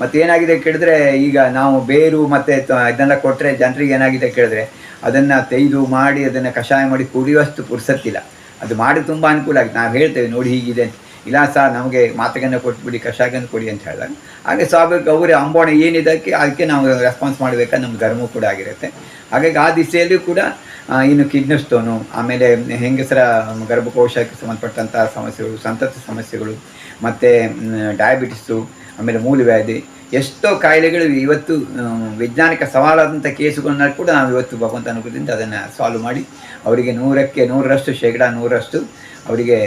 ಮತ್ತು ಏನಾಗಿದೆ ಕೇಳಿದ್ರೆ ಈಗ ನಾವು ಬೇರು ಮತ್ತು ಇದನ್ನೆಲ್ಲ ಕೊಟ್ಟರೆ ಜನರಿಗೆ ಏನಾಗಿದೆ ಕೇಳಿದ್ರೆ ಅದನ್ನು ತೆಗೆದು ಮಾಡಿ ಅದನ್ನು ಕಷಾಯ ಮಾಡಿ ಕುಡಿಯುವಷ್ಟು ಪುರ್ಸತ್ತಿಲ್ಲ. ಅದು ಮಾಡಿ ತುಂಬ ಅನುಕೂಲ ಆಗಿದೆ. ನಾವು ಹೇಳ್ತೇವೆ, ನೋಡಿ ಹೀಗಿದೆ. ಇಲ್ಲ ಸರ್, ನಮಗೆ ಮಾತುಗನ್ನು ಕೊಟ್ಬಿಡಿ ಕಷಾಯವನ್ನು ಕೊಡಿ ಅಂತ ಹೇಳಿದಾಗ ಹಾಗೆ ಸ್ವಾಭಾವಿಕ ಗೌರಿ, ಅಂಬೋಣ ಏನಿದಕ್ಕೆ ಅದಕ್ಕೆ ನಾವು ರೆಸ್ಪಾನ್ಸ್ ಮಾಡಬೇಕಾದ್ರೆ ನಮ್ಮ ಧರ್ಮ ಕೂಡ ಆಗಿರುತ್ತೆ. ಹಾಗಾಗಿ ಆ ದಿಸೆಯಲ್ಲೂ ಕೂಡ ಇನ್ನು ಕಿಡ್ನಿ ಸ್ಟೋನು ಆಮೇಲೆ ಹೆಂಗಸರ ಗರ್ಭಕೋಶಕ್ಕೆ ಸಂಬಂಧಪಟ್ಟಂಥ ಸಮಸ್ಯೆಗಳು, ಸಂತತ ಸಮಸ್ಯೆಗಳು, ಮತ್ತು ಡಯಾಬಿಟಿಸು ಆಮೇಲೆ ಮೂಲವ್ಯಾಧಿ ಎಷ್ಟೋ ಕಾಯಿಲೆಗಳು ಇವತ್ತು ವೈಜ್ಞಾನಿಕ ಸವಾಲಾದಂಥ ಕೇಸುಗಳನ್ನ ಕೂಡ ನಾವು ಇವತ್ತು ಭಗವಂತ ಅನುಕೂಲದಿಂದ ಅದನ್ನು ಸಾಲ್ವ್ ಮಾಡಿ, ಅವರಿಗೆ ನೂರಕ್ಕೆ ನೂರರಷ್ಟು ಶೇಕಡ ನೂರರಷ್ಟು ಅವರಿಗೆ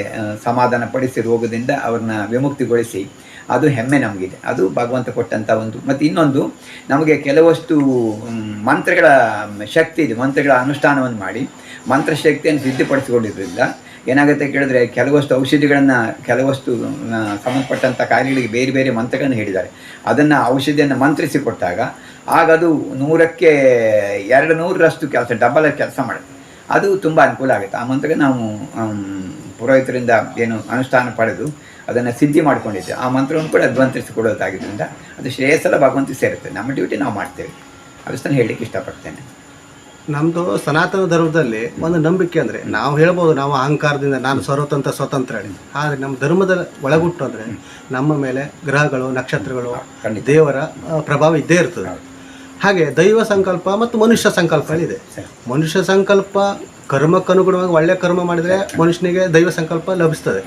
ಸಮಾಧಾನ ಪಡಿಸಿ ರೋಗದಿಂದ ಅವ್ರನ್ನ ವಿಮುಕ್ತಿಗೊಳಿಸಿ. ಅದು ಹೆಮ್ಮೆ ನಮಗಿದೆ. ಅದು ಭಗವಂತ ಕೊಟ್ಟಂಥ ಒಂದು. ಮತ್ತು ಇನ್ನೊಂದು, ನಮಗೆ ಕೆಲವಷ್ಟು ಮಂತ್ರಗಳ ಶಕ್ತಿ ಇದೆ. ಮಂತ್ರಗಳ ಅನುಷ್ಠಾನವನ್ನು ಮಾಡಿ ಮಂತ್ರಶಕ್ತಿಯನ್ನು ಸಿದ್ಧಪಡಿಸಿಕೊಂಡಿದ್ದರಿಂದ ಏನಾಗುತ್ತೆ ಕೇಳಿದ್ರೆ ಕೆಲವಷ್ಟು ಔಷಧಿಗಳನ್ನು, ಕೆಲವಷ್ಟು ಸಂಬಂಧಪಟ್ಟಂಥ ಕಾಯಿಲೆಗಳಿಗೆ ಬೇರೆ ಬೇರೆ ಮಂತ್ರಗಳನ್ನು ಹೇಳಿದ್ದಾರೆ. ಅದನ್ನು ಔಷಧಿಯನ್ನು ಮಂತ್ರಿಸಿ ಕೊಟ್ಟಾಗ ಆಗ ಅದು ನೂರಕ್ಕೆ ಎರಡು ನೂರರಷ್ಟು ಕೆಲಸ ಡಬಲ್ ಕೆಲಸ ಮಾಡುತ್ತೆ. ಅದು ತುಂಬ ಅನುಕೂಲ ಆಗುತ್ತೆ. ಆ ಮಂತ್ರಕ್ಕೆ ನಾವು ಪುರೋಹಿತರಿಂದ ಏನು ಅನುಷ್ಠಾನ ಪಡೆದು ಅದನ್ನು ಸಿದ್ಧಿ ಮಾಡಿಕೊಂಡಿದ್ದೆ. ಆ ಮಂತ್ರವನ್ನು ಕೂಡ ಅಧ್ವಂತರಿಸಿ ಕೊಡೋದಾಗಿದ್ದರಿಂದ ಅದು ಶ್ರೇಯಸ್ಸಲ್ಲ ಭಗವಂತ ಸೇರುತ್ತೆ. ನಮ್ಮ ಡ್ಯೂಟಿ ನಾವು ಮಾಡ್ತೇವೆ. ಅದನ್ನು ಹೇಳಲಿಕ್ಕೆ ಇಷ್ಟಪಡ್ತೇನೆ. ನಮ್ಮದು ಸನಾತನ ಧರ್ಮದಲ್ಲಿ ಒಂದು ನಂಬಿಕೆ ಅಂದರೆ ನಾವು ಹೇಳ್ಬೋದು ನಾವು ಅಹಂಕಾರದಿಂದ ನಾನು ಸರ್ವತಂತ್ರ ಸ್ವತಂತ್ರ ಹೇಳಿ. ಆದರೆ ನಮ್ಮ ಧರ್ಮದ ಒಳಗುಟ್ಟು ಅಂದರೆ ನಮ್ಮ ಮೇಲೆ ಗ್ರಹಗಳು ನಕ್ಷತ್ರಗಳು ದೇವರ ಪ್ರಭಾವ ಇದ್ದೇ ಇರ್ತದೆ. ಹಾಗೆ ದೈವ ಸಂಕಲ್ಪ ಮತ್ತು ಮನುಷ್ಯ ಸಂಕಲ್ಪಗಳಿದೆ. ಇದೆ ಮನುಷ್ಯ ಸಂಕಲ್ಪ ಕರ್ಮಕ್ಕನುಗುಣವಾಗಿ ಒಳ್ಳೆ ಕರ್ಮ ಮಾಡಿದರೆ ಮನುಷ್ಯನಿಗೆ ದೈವ ಸಂಕಲ್ಪ ಲಭಿಸ್ತದೆ.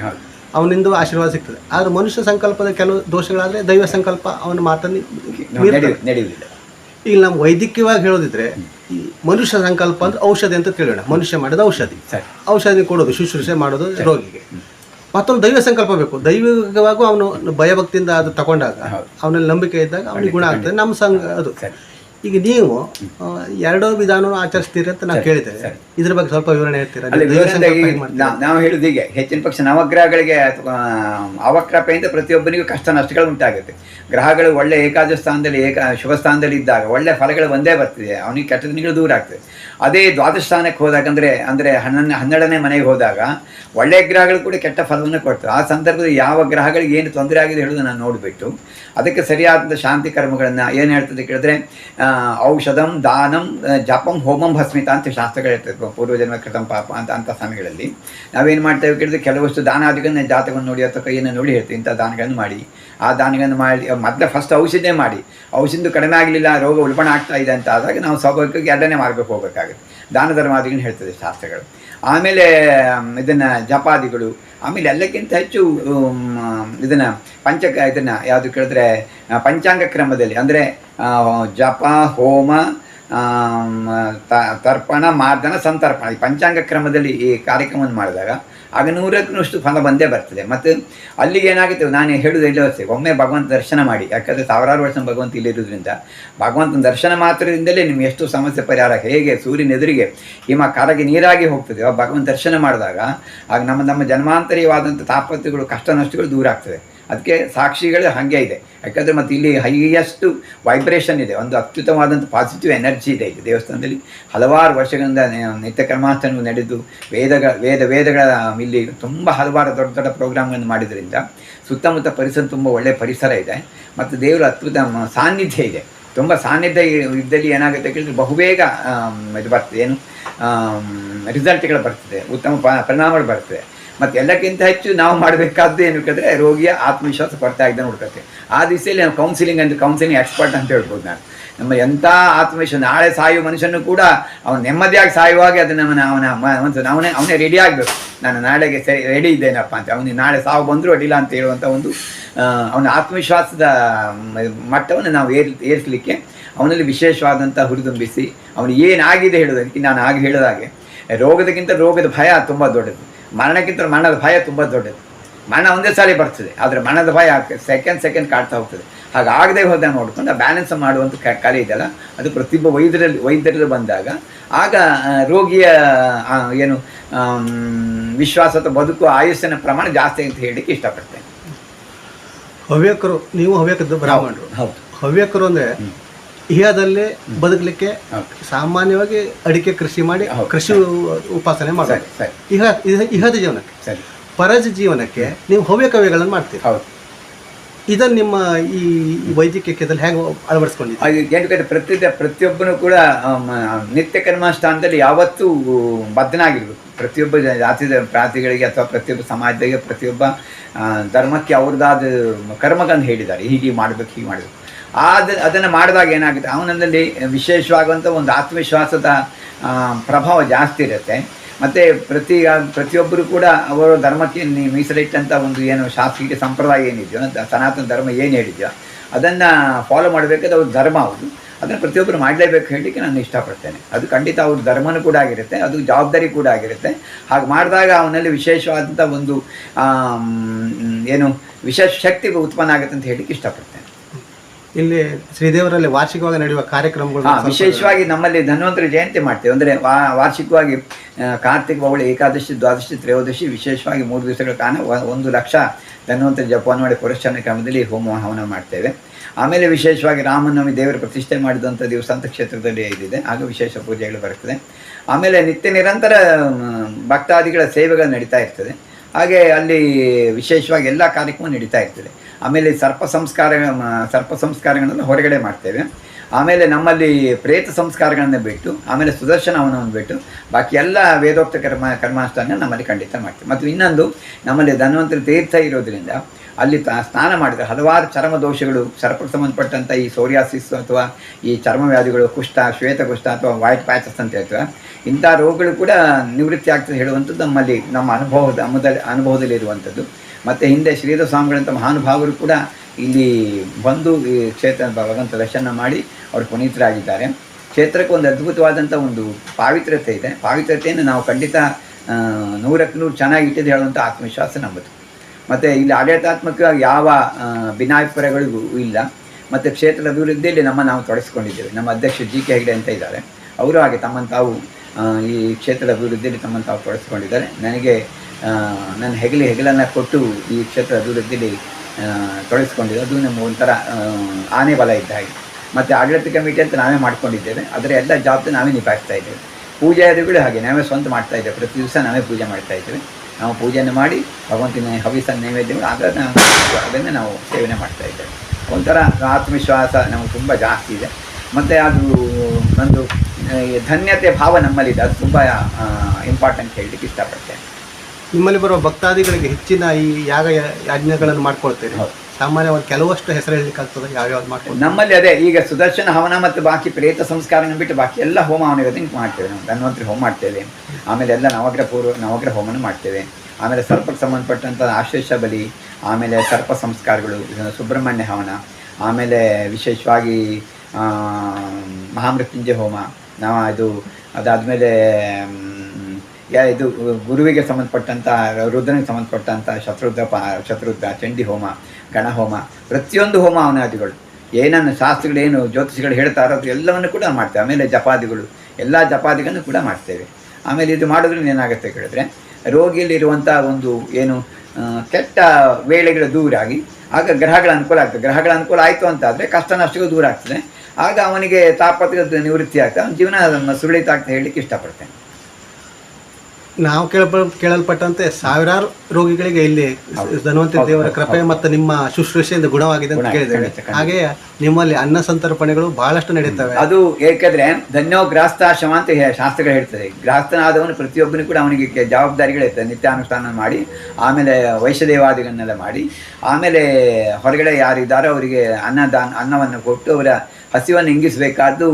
ಅವನಿಂದ ಆಶೀರ್ವಾದ ಸಿಗ್ತದೆ. ಆದರೆ ಮನುಷ್ಯ ಸಂಕಲ್ಪದ ಕೆಲವು ದೋಷಗಳಾದರೆ ದೈವ ಸಂಕಲ್ಪ ಅವನ ಮಾತನ್ನು ಈಗ ನಾವು ವೈದ್ಯಕೀಯವಾಗಿ ಹೇಳೋದಿದ್ರೆ ಈ ಮನುಷ್ಯ ಸಂಕಲ್ಪ ಅಂದ್ರೆ ಔಷಧಿ ಅಂತ ತಿಳಿಯೋಣ. ಮನುಷ್ಯ ಮಾಡಿದ ಔಷಧಿ. ಔಷಧಿ ಕೊಡೋದು ಶುಶ್ರೂಷೆ ಮಾಡೋದು ರೋಗಿಗೆ. ಮತ್ತೊಂದು ದೈವ ಸಂಕಲ್ಪ ಬೇಕು. ದೈವಿಕವಾಗೂ ಅವನು ಭಯಭಕ್ತಿಯಿಂದ ಅದು ತಗೊಂಡಾಗ. ಅವನಲ್ಲಿ ನಂಬಿಕೆ ಇದ್ದಾಗ ಅವನಿಗೆ ಗುಣ ಆಗ್ತದೆ. ನಮ್ಮ ಸಂಘ ಅದು. ಈಗ ನೀವು ಎರಡೋ ವಿಧಾನವನ್ನು ಆಚರಿಸ್ತೀರಿ ಅಂತ ನಾವು ಕೇಳಿದ್ದೇವೆ. ಇದ್ರ ಬಗ್ಗೆ ಸ್ವಲ್ಪ ವಿವರಣೆ ಹೇಳ್ತೀರಾ? ನಾವು ಹೇಳುದು ಹೀಗೆ ಹೆಚ್ಚಿನ ಪಕ್ಷ ನವಗ್ರಹಗಳಿಗೆ ಅಥವಾ ಅವಕ್ರಪೆಯಿಂದ ಪ್ರತಿಯೊಬ್ಬನಿಗೂ ಕಷ್ಟ ನಷ್ಟಗಳು ಉಂಟಾಗುತ್ತೆ. ಗ್ರಹಗಳು ಒಳ್ಳೆ ಏಕಾದ ಸ್ಥಾನದಲ್ಲಿ ಏಕ ಶುಭ ಸ್ಥಾನದಲ್ಲಿ ಇದ್ದಾಗ ಒಳ್ಳೆ ಫಲಗಳು ಒಂದೇ ಬರ್ತಿದೆ ಅವನಿಗೆ ಕೆಟ್ಟ ದಿನಗಳು ದೂರ ಆಗ್ತದೆ. ಅದೇ ದ್ವಾದಶ ಸ್ಥಾನಕ್ಕೆ ಹೋದಾಗ ಅಂದರೆ ಅಂದರೆ ಹನ್ನೊಂದು ಹನ್ನೆರಡನೇ ಮನೆಗೆ ಹೋದಾಗ ಒಳ್ಳೆಯ ಗ್ರಹಗಳು ಕೂಡ ಕೆಟ್ಟ ಫಲವನ್ನು ಕೊಡ್ತವೆ. ಆ ಸಂದರ್ಭದಲ್ಲಿ ಯಾವ ಗ್ರಹಗಳಿಗೆ ಏನು ತೊಂದರೆ ಆಗಿದೆ ಹೇಳೋದು ನಾನು ನೋಡಿಬಿಟ್ಟು ಅದಕ್ಕೆ ಸರಿಯಾದ ಶಾಂತಿ ಕರ್ಮಗಳನ್ನು ಏನು ಹೇಳ್ತದೆ ಕೇಳಿದ್ರೆ ಔಷಧಂ, ದಾನಂ ಜಪಂ, ಹೋಮಂ, ಭಸ್ಮಿತ ಅಂತ ಶಾಸ್ತ್ರಗಳು ಇರ್ತದೆ ಪೂರ್ವಜನ್ಮ ಕೃತಂ ಪಾಪ ಅಂತ ಅಂಥ ಸಮಯಗಳಲ್ಲಿ ನಾವೇನು ಮಾಡ್ತೇವೆ ಕೇಳಿದ್ರೆ ಕೆಲವಷ್ಟು ದಾನಾದಿಗಳನ್ನ ಜಾತಕವನ್ನು ನೋಡಿ ಅಥವಾ ಕೈಯನ್ನು ನೋಡಿ ಹೇಳ್ತೀವಿ. ಇಂಥ ದಾನಗಳನ್ನು ಮಾಡಿ. ಆ ದಾನಿಗಳನ್ನು ಮಾಡಿ, ಮೊದಲೇ ಫಸ್ಟ್ ಔಷಧಿ ಮಾಡಿ. ಔಷಧಿ ಕಡಿಮೆ ಆಗಲಿಲ್ಲ ರೋಗ ಉಲ್ಬಣ ಆಗ್ತಾ ಇದೆ ಅಂತ ಆದಾಗ ನಾವು ಸ್ವಾಭಾವಿಕವಾಗಿ ಎರಡನೇ ಮಾರ್ಗಕ್ಕೆ ಹೋಗಬೇಕಾಗುತ್ತೆ. ದಾನ ಧರ್ಮಾದಿಗಳನ್ನ ಹೇಳ್ತದೆ ಶಾಸ್ತ್ರಗಳು. ಆಮೇಲೆ ಇದನ್ನು ಜಪಾದಿಗಳು, ಆಮೇಲೆ ಎಲ್ಲಕ್ಕಿಂತ ಹೆಚ್ಚು ಇದನ್ನು ಪಂಚ, ಇದನ್ನು ಯಾವುದು ಕೇಳಿದ್ರೆ ಪಂಚಾಂಗ ಕ್ರಮದಲ್ಲಿ ಅಂದರೆ ಜಪ, ಹೋಮ ತರ್ಪಣ ಮಾರ್ದನ ಸಂತರ್ಪಣ ಈ ಪಂಚಾಂಗ ಕ್ರಮದಲ್ಲಿ ಈ ಕಾರ್ಯಕ್ರಮವನ್ನು ಮಾಡಿದಾಗ ಆಗ ನೂರಕ್ಕೂ ಫಲ ಬಂದೇ ಬರ್ತದೆ. ಮತ್ತು ಅಲ್ಲಿಗೆ ಏನಾಗುತ್ತೆ? ನಾನು ಹೇಳುದು ಅಷ್ಟೇ. ಒಮ್ಮೆ ಭಗವಂತ ದರ್ಶನ ಮಾಡಿ. ಯಾಕಂದರೆ ಸಾವಿರಾರು ವರ್ಷ ಭಗವಂತ ಇಲ್ಲಿರೋದ್ರಿಂದ ಭಗವಂತನ ದರ್ಶನ ಮಾತ್ರದಿಂದಲೇ ನಿಮ್ಗೆ ಎಷ್ಟು ಸಮಸ್ಯೆ ಪರಿಹಾರ, ಹೇಗೆ ಸೂರ್ಯನ ಎದುರಿಗೆ ಹಿಮ ಕರಗಿ ನೀರಾಗಿ ಹೋಗ್ತದೆ. ಭಗವಂತ ದರ್ಶನ ಮಾಡಿದಾಗ ಆಗ ನಮ್ಮ ನಮ್ಮ ಜನ್ಮಾಂತರೀಯವಾದಂಥ ತಾಪತ್ರೆಗಳು ಕಷ್ಟ ನಷ್ಟಗಳು ದೂರ ಆಗ್ತದೆ ಅದಕ್ಕೆ ಸಾಕ್ಷಿಗಳು ಹಾಗೆ ಇದೆ. ಯಾಕಂದರೆ ಮತ್ತು ಇಲ್ಲಿ ಹೈಯೆಸ್ಟ್ ವೈಬ್ರೇಷನ್ ಇದೆ. ಒಂದು ಅತ್ಯುತ್ತಮವಾದಂಥ ಪಾಸಿಟಿವ್ ಎನರ್ಜಿ ಇದೆ ಇಲ್ಲಿ ದೇವಸ್ಥಾನದಲ್ಲಿ. ಹಲವಾರು ವರ್ಷಗಳಿಂದ ನಿತ್ಯ ಕರ್ಮಾಚರಣೆ ನಡೆದು ವೇದಗ ವೇದ, ವೇದಗಳ ಇಲ್ಲಿ ತುಂಬ ಹಲವಾರು ದೊಡ್ಡ ದೊಡ್ಡ ಪ್ರೋಗ್ರಾಮ್ಗಳನ್ನು ಮಾಡಿದ್ರಿಂದ ಸುತ್ತಮುತ್ತ ಪರಿಸರ ತುಂಬ ಒಳ್ಳೆಯ ಪರಿಸರ ಇದೆ. ಮತ್ತು ದೇವರ ಮ- ಸಾನ್ನಿಧ್ಯ ಇದೆ. ತುಂಬ ಸಾನ್ನಿಧ್ಯ ಇದ್ದಲ್ಲಿ ಏನಾಗುತ್ತೆ ಕೇಳಿದ್ರೆ ಬಹುಬೇಗ ಇದು ಬರ್ತದೆ. ಏನು ರಿಸಲ್ಟ್ಗಳು ಬರ್ತದೆ. ಉತ್ತಮ ಪರಿಣಾಮಗಳು ಬರ್ತದೆ. ಮತ್ತು ಎಲ್ಲಕ್ಕಿಂತ ಹೆಚ್ಚು ನಾವು ಮಾಡಬೇಕಾದ್ದು ಏನು ಕೇಳಿದ್ರೆ, ರೋಗಿಯ ಆತ್ಮವಿಶ್ವಾಸ ಕೊರತೆ ಆಗದೆ ನೋಡ್ಕೊತೆ ಆ ದಿಸೆಯಲ್ಲಿ ನಾನು ಕೌನ್ಸಿಲಿಂಗ್ ಅಂತ ಕೌನ್ಸಿಲಿಂಗ್ ಎಕ್ಸ್ಪರ್ಟ್ ಅಂತ ಹೇಳ್ಬೋದು ನಾನು. ನಮ್ಮ ಎಂಥ ಆತ್ಮವಿಶ್ವಾಸ, ನಾಳೆ ಸಾಯುವ ಮನುಷ್ಯನೂ ಕೂಡ ಅವನು ನೆಮ್ಮದಿಯಾಗಿ ಸಾಯುವಾಗೆ ಅದನ್ನು ಅವನ ಅವನ ಮನಸ್ಸು ಅವನೇ ಅವನೇ ರೆಡಿ ಆಗಬೇಕು. ನಾನು ನಾಳೆಗೆ ಸರಿ ರೆಡಿ ಇದ್ದೇನಪ್ಪ ಅಂತ. ಅವನಿಗೆ ನಾಳೆ ಸಾವು ಬಂದರೂ ಅಡ್ಡಿಲ್ಲ ಅಂತ ಹೇಳುವಂಥ ಒಂದು ಅವನ ಆತ್ಮವಿಶ್ವಾಸದ ಮಟ್ಟವನ್ನು ನಾವು ಏರ್, ಏರಿಸಲಿಕ್ಕೆ ಅವನಲ್ಲಿ ವಿಶೇಷವಾದಂಥ ಹುರಿದುಂಬಿಸಿ ಅವನು ಏನಾಗಿದೆ ಹೇಳೋದಕ್ಕೆ, ನಾನು ಆಗ ಹೇಳಿದಾಗೆ ರೋಗದಕ್ಕಿಂತ ರೋಗದ ಭಯ ತುಂಬ ದೊಡ್ಡದು. ಮರಣಕ್ಕಿಂತ ಮರಣದ ಭಯ ತುಂಬ ದೊಡ್ಡದು. ಮರಣ ಒಂದೇ ಸಾರಿ ಬರ್ತದೆ ಆದರೆ ಮರಣದ ಭಯ ಸೆಕೆಂಡ್ ಸೆಕೆಂಡ್ ಕಾಡ್ತಾ ಹೋಗ್ತದೆ. ಹಾಗಾಗದೆ ಹೋದಾಗ ನೋಡ್ಕೊಂಡು ಆ ಬ್ಯಾಲೆನ್ಸ್ ಮಾಡುವಂಥ ಕಲೆ ಇದೆಯಲ್ಲ ಅದು ಪ್ರತಿಯೊಬ್ಬ ವೈದ್ಯರಲ್ಲಿ ವೈದ್ಯರಲ್ಲಿ ಬಂದಾಗ ಆಗ ರೋಗಿಯ ಏನು ವಿಶ್ವಾಸ ಅಥವಾ ಬದುಕು ಆಯುಷ್ಯನ ಪ್ರಮಾಣ ಜಾಸ್ತಿ ಅಂತ ಹೇಳಲಿಕ್ಕೆ ಇಷ್ಟಪಡ್ತೇನೆ. ಹವ್ಯಕರು ನೀವು ಹವ್ಯಕದ ಬ್ರಾಹ್ಮಣರು ಹೌದು ಹವ್ಯಕರು ಅಂದ್ರೆ ಇಹದಲ್ಲೇ ಬದುಕಲಿಕ್ಕೆ. ಸಾಮಾನ್ಯವಾಗಿ ಅಡಿಕೆ ಕೃಷಿ ಮಾಡಿ ಕೃಷಿ ಉಪಾಸನೆ ಮಾಡ್ತಾರೆ ಇಹ ಇಹ- ಇಹದ ಜೀವನಕ್ಕೆ. ಸರಿ. ಪರಜ ಜೀವನಕ್ಕೆ ನೀವು ಹವ್ಯ ಕವ್ಯಗಳನ್ನು ಮಾಡ್ತೀರಿ. ಇದನ್ನ ನಿಮ್ಮ ಈ ವೈದ್ಯಕೀಯದಲ್ಲಿ ಹೇಗೆ ಅಳವಡಿಸ್ಕೊಂಡಿದ್ದೀರಿ? ಪ್ರತಿ ಪ್ರತಿಯೊಬ್ಬನು ಕೂಡ ನಿತ್ಯ ಕರ್ಮಾನುಷ್ಠಾನದಲ್ಲಿ ಯಾವತ್ತೂ ಬದ್ಧನಾಗಿರ್ಬೇಕು. ಪ್ರತಿಯೊಬ್ಬ ಜಾತಿ ಪ್ರಾಂತಿಗಳಿಗೆ ಅಥವಾ ಪ್ರತಿಯೊಬ್ಬ ಸಮಾಜಗಳಿಗೆ ಪ್ರತಿಯೊಬ್ಬ ಧರ್ಮಕ್ಕೆ ಅವ್ರದ್ದಾದ ಕರ್ಮಗಳನ್ನು ಹೇಳಿದ್ದಾರೆ. ಹೀಗೆ ಮಾಡಬೇಕು ಹೀಗೆ ಮಾಡಬೇಕು. ಆದ, ಅದನ್ನು ಮಾಡಿದಾಗ ಏನಾಗುತ್ತೆ? ಅವನಲ್ಲಿ ವಿಶೇಷವಾಗುವಂಥ ಒಂದು ಆತ್ಮವಿಶ್ವಾಸದ ಪ್ರಭಾವ ಜಾಸ್ತಿ ಇರುತ್ತೆ. ಮತ್ತು ಪ್ರತಿ, ಪ್ರತಿಯೊಬ್ಬರು ಕೂಡ ಅವರ ಧರ್ಮಕ್ಕೆ ಮೀಸಲಿಟ್ಟಂಥ ಒಂದು ಏನು ಶಾಸ್ತ್ರೀಯ ಸಂಪ್ರದಾಯ ಏನಿದೆಯೋ ಸನಾತನ ಧರ್ಮ ಏನು ಹೇಳಿದೆಯೋ, ಅದನ್ನು ಫಾಲೋ ಮಾಡಬೇಕಾದ್ರೆ ಅವ್ರ ಧರ್ಮ ಅವರು ಅದನ್ನು ಪ್ರತಿಯೊಬ್ಬರು ಮಾಡಲೇಬೇಕು ಹೇಳಲಿಕ್ಕೆ ನಾನು ಇಷ್ಟಪಡ್ತೇನೆ. ಅದು ಖಂಡಿತ ಅವ್ರ ಧರ್ಮನೂ ಕೂಡ ಆಗಿರುತ್ತೆ, ಅದು ಜವಾಬ್ದಾರಿ ಕೂಡ ಆಗಿರುತ್ತೆ. ಹಾಗೆ ಮಾಡಿದಾಗ ಅವನಲ್ಲಿ ವಿಶೇಷವಾದಂಥ ಒಂದು ಏನು ವಿಶೇಷ ಶಕ್ತಿ ಉತ್ಪನ್ನ ಆಗುತ್ತೆ ಅಂತ ಹೇಳಲಿಕ್ಕೆ ಇಷ್ಟಪಡ್ತೇನೆ. ಇಲ್ಲಿ ಶ್ರೀದೇವರಲ್ಲಿ ವಾರ್ಷಿಕವಾಗಿ ನಡೆಯುವ ಕಾರ್ಯಕ್ರಮಗಳು ಹಾ ವಿಶೇಷವಾಗಿ ನಮ್ಮಲ್ಲಿ ಧನ್ವಂತರಿ ಜಯಂತಿ ಮಾಡ್ತೇವೆ. ಅಂದರೆ ವಾ ವಾರ್ಷಿಕವಾಗಿ ಆ, ಕಾರ್ತಿಕ ಬಹುಳಿ ಏಕಾದಶಿ ದ್ವಾದಶಿ ತ್ರಯೋದಶಿ ವಿಶೇಷವಾಗಿ ಮೂರು ದಿವಸಗಳ ಕಾಲ ವ- ಒಂದು ಲಕ್ಷ ಧನ್ವಂತರಿ ಜಪವನ್ನು ಮಾಡಿ ಪುರಸ್ಚಾರ ಕ್ರಮದಲ್ಲಿ ಹೋಮ ಹವನ ಮಾಡ್ತೇವೆ. ಆಮೇಲೆ ವಿಶೇಷವಾಗಿ ರಾಮನವಮಿ ದೇವರ ಪ್ರತಿಷ್ಠೆ ಮಾಡಿದಂಥ ದಿವಸ ಅಂತ ಕ್ಷೇತ್ರದಲ್ಲಿ ಇದಿದೆ. ಆಗ ವಿಶೇಷ ಪೂಜೆಗಳು ಬರ್ತದೆ. ಆಮೇಲೆ ನಿತ್ಯ ನಿರಂತರ ಮ್, ಭಕ್ತಾದಿಗಳ ಸೇವೆಗಳು ನಡೀತಾ ಇರ್ತದೆ. ಹಾಗೆ ಅಲ್ಲಿ ವಿಶೇಷವಾಗಿ ಎಲ್ಲ ಕಾರ್ಯಕ್ರಮ ನಡೀತಾ ಇರ್ತದೆ. ಆಮೇಲೆ ಸರ್ಪ ಸಂಸ್ಕಾರ ಸರ್ಪ ಸಂಸ್ಕಾರಗಳನ್ನು ಹೊರಗಡೆ ಮಾಡ್ತೇವೆ. ಆಮೇಲೆ ನಮ್ಮಲ್ಲಿ ಪ್ರೇತ ಸಂಸ್ಕಾರಗಳನ್ನು ಬಿಟ್ಟು, ಆಮೇಲೆ ಸುದರ್ಶನ ಬಿಟ್ಟು, ಬಾಕಿ ಎಲ್ಲ ವೇದೋಕ್ತ ಕರ್ಮ ಕರ್ಮಾನುಷ್ಠಾನ ನಮ್ಮಲ್ಲಿ ಖಂಡಿತ ಮಾಡ್ತೀವಿ. ಮತ್ತು ಇನ್ನೊಂದು, ನಮ್ಮಲ್ಲಿ ಧನ್ವಂತರಿ ತೀರ್ಥ ಇರೋದ್ರಿಂದ ಅಲ್ಲಿ ತ- ಸ್ನಾನ ಮಾಡಿದರೆ ಹಲವಾರು ಚರ್ಮ ದೋಷಗಳು ಸರ್ಪ ಸಂಬಂಧಪಟ್ಟಂಥ ಈ ಸೋರಿಯಾಸಿಸ್ ಅಥವಾ ಈ ಚರ್ಮ ವ್ಯಾಧಿಗಳು, ಕುಷ್ಠ ಶ್ವೇತಕುಷ್ಠ ಅಥವಾ ವೈಟ್ ಪ್ಯಾಚಸ್ ಅಂತ ಹೇಳ್ತಾರೆ ಇಂಥ ರೋಗಗಳು ಕೂಡ ನಿವೃತ್ತಿ ಆಗ್ತದೆ ಹೇಳುವಂಥದ್ದು ನಮ್ಮಲ್ಲಿ, ನಮ್ಮ ಅನುಭವದ ಮೊದಲ ಅನುಭವದಲ್ಲಿ ಇರುವಂಥದ್ದು. ಮತ್ತು ಹಿಂದೆ ಶ್ರೀಧರ ಸ್ವಾಮಿಗಳಂಥ ಮಹಾನುಭಾವರು ಕೂಡ ಇಲ್ಲಿ ಬಂದು ಈ ಕ್ಷೇತ್ರ, ಭಗವಂತ ದರ್ಶನ ಮಾಡಿ ಅವರು ಪುನೀತರಾಗಿದ್ದಾರೆ. ಕ್ಷೇತ್ರಕ್ಕೆ ಒಂದು ಅದ್ಭುತವಾದಂಥ ಒಂದು ಪಾವಿತ್ರ್ಯತೆ ಇದೆ. ಪಾವಿತ್ರ್ಯತೆಯನ್ನು ನಾವು ಖಂಡಿತ ನೂರಕ್ಕೆ ನೂರು ಚೆನ್ನಾಗಿ ಇಟ್ಟಿದ್ದು ಹೇಳುವಂಥ ಆತ್ಮವಿಶ್ವಾಸ ನಮ್ಮದು. ಮತ್ತು ಇಲ್ಲಿ ಆಡಳಿತಾತ್ಮಕವಾಗಿ ಯಾವ ಭಿನ್ನಾಭಿಪ್ರಾಯಗಳಿಗೂ ಇಲ್ಲ. ಮತ್ತು ಕ್ಷೇತ್ರದ ಅಭಿವೃದ್ಧಿಯಲ್ಲಿ ನಮ್ಮ ನಾವು ತೊಡಗಿಸ್ಕೊಂಡಿದ್ದೇವೆ. ನಮ್ಮ ಅಧ್ಯಕ್ಷ ಜಿ ಕೆ ಹೆಗ್ಡೆ ಅಂತ ಇದ್ದಾರೆ. ಅವರು ಹಾಗೆ ತಮ್ಮನ್ನು ತಾವು ಈ ಕ್ಷೇತ್ರದ ಅಭಿವೃದ್ಧಿಯಲ್ಲಿ ತಮ್ಮನ್ನು ತಾವು ತೊಡಗಿಸ್ಕೊಂಡಿದ್ದಾರೆ. ನನಗೆ ನನ್ನ ಹೆಗಲಿ ಹೆಗಲನ್ನು ಕೊಟ್ಟು ಈ ಕ್ಷೇತ್ರದ ಅಭಿವೃದ್ಧಿಯಲ್ಲಿ ತೊಡಗಿಸ್ಕೊಂಡಿದೆ ಅದು ನಮ್ಮ ಒಂಥರ ಆನೆ ಬಲ ಇದ್ದ ಹಾಗೆ. ಮತ್ತು ಆಡಳಿತ ಕಮಿಟಿ ಅಂತ ನಾವೇ ಮಾಡ್ಕೊಂಡಿದ್ದೇವೆ. ಅದರ ಎಲ್ಲ ಜವಾಬ್ದಾರಿ ನಾವೇ ನಿಭಾಯಿಸ್ತಾ ಇದ್ದೇವೆ. ಪೂಜಾರಿಗಳು ಹಾಗೆ. ನಾವೇ ಸ್ವಂತ ಮಾಡ್ತಾ ಇದ್ದೇವೆ. ಪ್ರತಿ ದಿವಸ ನಾವೇ ಪೂಜೆ ಮಾಡ್ತಾ ಇದ್ದೇವೆ. ನಾವು ಪೂಜೆಯನ್ನು ಮಾಡಿ ಭಗವಂತನ ಹವಿಸ ನೈವೇದ್ಯಗಳು ಅದನ್ನು ಅದನ್ನು ನಾವು ಸೇವನೆ ಮಾಡ್ತಾ ಇದ್ದೇವೆ. ಒಂಥರ ಆತ್ಮವಿಶ್ವಾಸ ನಮಗೆ ತುಂಬ ಜಾಸ್ತಿ ಇದೆ. ಮತ್ತು ಅದು ಒಂದು ಧನ್ಯತೆ ಭಾವ ನಮ್ಮಲ್ಲಿದೆ. ಅದು ತುಂಬ ಇಂಪಾರ್ಟೆಂಟ್ ಹೇಳಲಿಕ್ಕೆ ಇಷ್ಟಪಡ್ತೇನೆ. ನಿಮ್ಮಲ್ಲಿ ಬರುವ ಭಕ್ತಾದಿಗಳಿಗೆ ಹೆಚ್ಚಿನ ಈ ಯಾಗ ಯಾಜ್ಞೆಗಳನ್ನು ಮಾಡ್ಕೊಳ್ತೀರಿ ಹೌದು. ಸಾಮಾನ್ಯವಾಗಿ ಕೆಲವಷ್ಟು ಹೆಸರು ಹೇಳಲಿಕ್ಕಾಗ್ತದೆ ಯಾವ್ಯಾವ್ದು ಮಾಡ್ತೀವಿ ನಮ್ಮಲ್ಲಿ ಅದೇ, ಈಗ ಸುದರ್ಶನ ಹವನ ಮತ್ತು ಬಾಕಿ ಪ್ರೇತ ಸಂಸ್ಕಾರನ ಬಿಟ್ಟು ಬಾಕಿ ಎಲ್ಲ ಹೋಮ ಇವತ್ತಿನ ಮಾಡ್ತೇವೆ ನಾವು. ಧನ್ವಂತರಿ ಹೋಮ ಮಾಡ್ತೇವೆ. ಆಮೇಲೆ ಎಲ್ಲ ನವಗ್ರಹ ಪೂರ್ವ, ನವಗ್ರಹ ಹೋಮನ ಮಾಡ್ತೇವೆ. ಆಮೇಲೆ ಸರ್ಪಕ್ಕೆ ಸಂಬಂಧಪಟ್ಟಂಥ ಆಶ್ಲೇಷ ಬಲಿ, ಆಮೇಲೆ ಸರ್ಪ ಸಂಸ್ಕಾರಗಳು ಸುಬ್ರಹ್ಮಣ್ಯ ಹವನ, ಆಮೇಲೆ ವಿಶೇಷವಾಗಿ ಮಹಾಮೃತ್ಯುಂಜಯ ಹೋಮ ನಾವು ಇದು, ಅದಾದಮೇಲೆ ಇದು ಗುರುವಿಗೆ ಸಂಬಂಧಪಟ್ಟಂಥ ರುದ್ರನಿಗೆ ಸಂಬಂಧಪಟ್ಟಂಥ ಶತ್ರುದ್ಧ ಪ ಚಂಡಿ ಹೋಮ ಗಣಹೋಮ ಪ್ರತಿಯೊಂದು ಹೋಮ ಅವನಾದಿಗಳು ಏನನ್ನು ಶಾಸ್ತ್ರಗಳೇನು ಜ್ಯೋತಿಷಿಗಳು ಹೇಳ್ತಾರೋ ಅದು ಎಲ್ಲವನ್ನು ಕೂಡ ಮಾಡ್ತೇವೆ. ಆಮೇಲೆ ಜಪಾದಿಗಳು, ಎಲ್ಲ ಜಪಾದಿಗಳನ್ನು ಕೂಡ ಮಾಡ್ತೇವೆ. ಆಮೇಲೆ ಇದು ಮಾಡೋದ್ರಿಂದ ಏನಾಗುತ್ತೆ ಕೇಳಿದ್ರೆ ರೋಗಿಯಲ್ಲಿರುವಂಥ ಒಂದು ಏನು ಕೆಟ್ಟ ವೇಳೆಗಳು ದೂರ ಆಗಿ ಗ್ರಹಗಳ ಅನುಕೂಲ ಆಗ್ತದೆ. ಗ್ರಹಗಳ ಅನುಕೂಲ ಆಯಿತು ಅಂತ ಆದರೆ ಕಷ್ಟ ನಷ್ಟಗಳು ದೂರ ಆಗ್ತದೆ. ಆಗ ಅವನಿಗೆ ತಾಪತ್ರದ ನಿವೃತ್ತಿ ಆಗ್ತದೆ. ಅವನ ಜೀವನ ಸುರಳಿತ ಆಗ್ತದೆ ಹೇಳಲಿಕ್ಕೆ ಇಷ್ಟಪಡ್ತೇನೆ. ನಾವು ಕೇಳಪ ಕೇಳಲ್ಪಟ್ಟಂತೆ ಸಾವಿರಾರು ರೋಗಿಗಳಿಗೆ ಇಲ್ಲಿ ಧನವಂತ ಧನ್ವಂತರಿ ದೇವರ ಕೃಪೆ. ಮತ್ತು ನಿಮ್ಮ ಶುಶ್ರೂಷೆಯಿಂದ ಗುಣವಾಗಿದೆ ಅಂತ ಕೇಳಿದ್ದೇವೆ. ಹಾಗೆ ನಿಮ್ಮಲ್ಲಿ ಅನ್ನ ಸಂತರ್ಪಣೆಗಳು ಬಹಳಷ್ಟು ನಡೀತವೆ. ಅದು ಏಕೆಂದ್ರೆ ಧನ್ಯೋ ಗ್ರಾಸ್ತಾಶ್ರಮ ಅಂತ ಶಾಸ್ತ್ರಗಳು ಹೇಳ್ತದೆ. ಗ್ರಾಸ್ತನಾದವನು ಪ್ರತಿಯೊಬ್ಬನಿಗೂ ಕೂಡ ಅವನಿಗೆ ಜವಾಬ್ದಾರಿಗಳಿರ್ತದೆ ನಿತ್ಯಾನುಷ್ಠಾನ ಮಾಡಿ ಆಮೇಲೆ ವೈಶ್ಯದೇವಾದಿಗಳನ್ನೆಲ್ಲ ಮಾಡಿ ಆಮೇಲೆ ಹೊರಗಡೆ ಯಾರಿದ್ದಾರೋ ಅವರಿಗೆ ಅನ್ನದಾನ ಅನ್ನವನ್ನು ಕೊಟ್ಟು ಅವರ ಹಸಿವನ್ನು ಇಂಗಿಸಬೇಕಾದ್ದು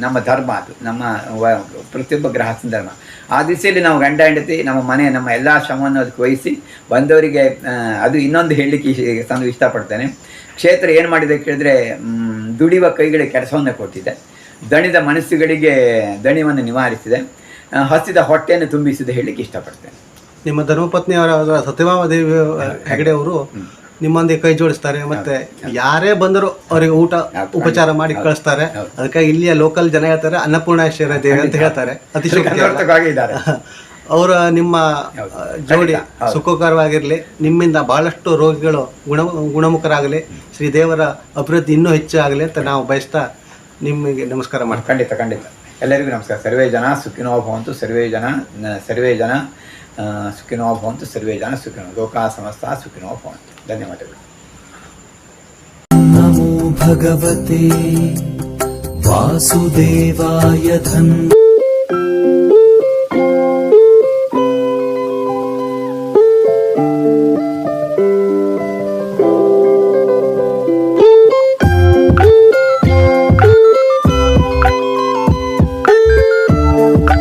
ನಮ್ಮ ಧರ್ಮ ಅದು. ನಮ್ಮ ಪ್ರತಿಯೊಬ್ಬ ಗ್ರಹಸ್ಥ ಧರ್ಮ. ಆ ದಿಸೆಯಲ್ಲಿ ನಾವು ಗಂಡ ಹೆಂಡತಿ ನಮ್ಮ ಮನೆ ನಮ್ಮ ಎಲ್ಲ ಶ್ರಮವನ್ನು ಅದಕ್ಕೆ ವಹಿಸಿ ಬಂದವರಿಗೆ ಅದು ಇನ್ನೊಂದು ಹೇಳಲಿಕ್ಕೆ ತಂದು ಇಷ್ಟಪಡ್ತೇನೆ. ಕ್ಷೇತ್ರ ಏನು ಮಾಡಿದೆ ಕೇಳಿದ್ರೆ ದುಡಿಯುವ ಕೈಗಳಿಗೆ ಕೆಲಸವನ್ನು ಕೊಟ್ಟಿದೆ ದಣಿದ ಮನಸ್ಸುಗಳಿಗೆ ದಣಿವನ್ನು ನಿವಾರಿಸಿದೆ. ಹಸಿದ ಹೊಟ್ಟೆಯನ್ನು ತುಂಬಿಸಿದೆ ಹೇಳಲಿಕ್ಕೆ ಇಷ್ಟಪಡ್ತೇನೆ. ನಿಮ್ಮ ಧರ್ಮಪತ್ನಿಯವರ ಸತ್ಯಭಾಮ ದೇವಿ ಹೆಗಡೆ ಅವರು ನಿಮ್ಮೊಂದಿಗೆ ಕೈ ಜೋಡಿಸ್ತಾರೆ ಮತ್ತೆ ಯಾರೇ ಬಂದರೂ ಅವರಿಗೆ ಊಟ ಉಪಚಾರ ಮಾಡಿ. ಕಳಿಸ್ತಾರೆ. ಅದಕ್ಕೆ ಇಲ್ಲಿಯ ಲೋಕಲ್ ಜನ ಹೇಳ್ತಾರೆ ಅನ್ನಪೂರ್ಣೇಶ್ವರ ದೇವಿ ಅಂತ ಹೇಳ್ತಾರೆ. ಅತಿಶಯ ಅವರ ನಿಮ್ಮ ಜೋಡಿ ಸುಖಕರವಾಗಿರ್ಲಿ ನಿಮ್ಮಿಂದ ಬಹಳಷ್ಟು ರೋಗಿಗಳು ಗುಣ ಗುಣಮುಖರಾಗಲಿ ಶ್ರೀ ದೇವರ ಅಭಿವೃದ್ಧಿ ಇನ್ನೂ ಹೆಚ್ಚು ಆಗಲಿ ಅಂತ ನಾವು ಬಯಸ್ತಾ ನಿಮಗೆ ನಮಸ್ಕಾರ ಮಾಡಿ ಖಂಡಿತ ಖಂಡಿತ. ಎಲ್ಲರಿಗೂ ನಮಸ್ಕಾರ. ಸರ್ವೇ ಜನ ಸುಖಿನೋ ಭವಂತು ಸರ್ವೇ ಜನ ಸರ್ವೇ ಜನ ಸುಖಿನೋ ಭವಂತು ಸರ್ವೇ ಜನ ಸುಖಿನೋ ಲೋಕ ಸಮಸ್ತ ಸುಖಿನೋ ಭವಂತು ధన్యవాదాలు నమో భగవతే వాసుదేవాయ ధన్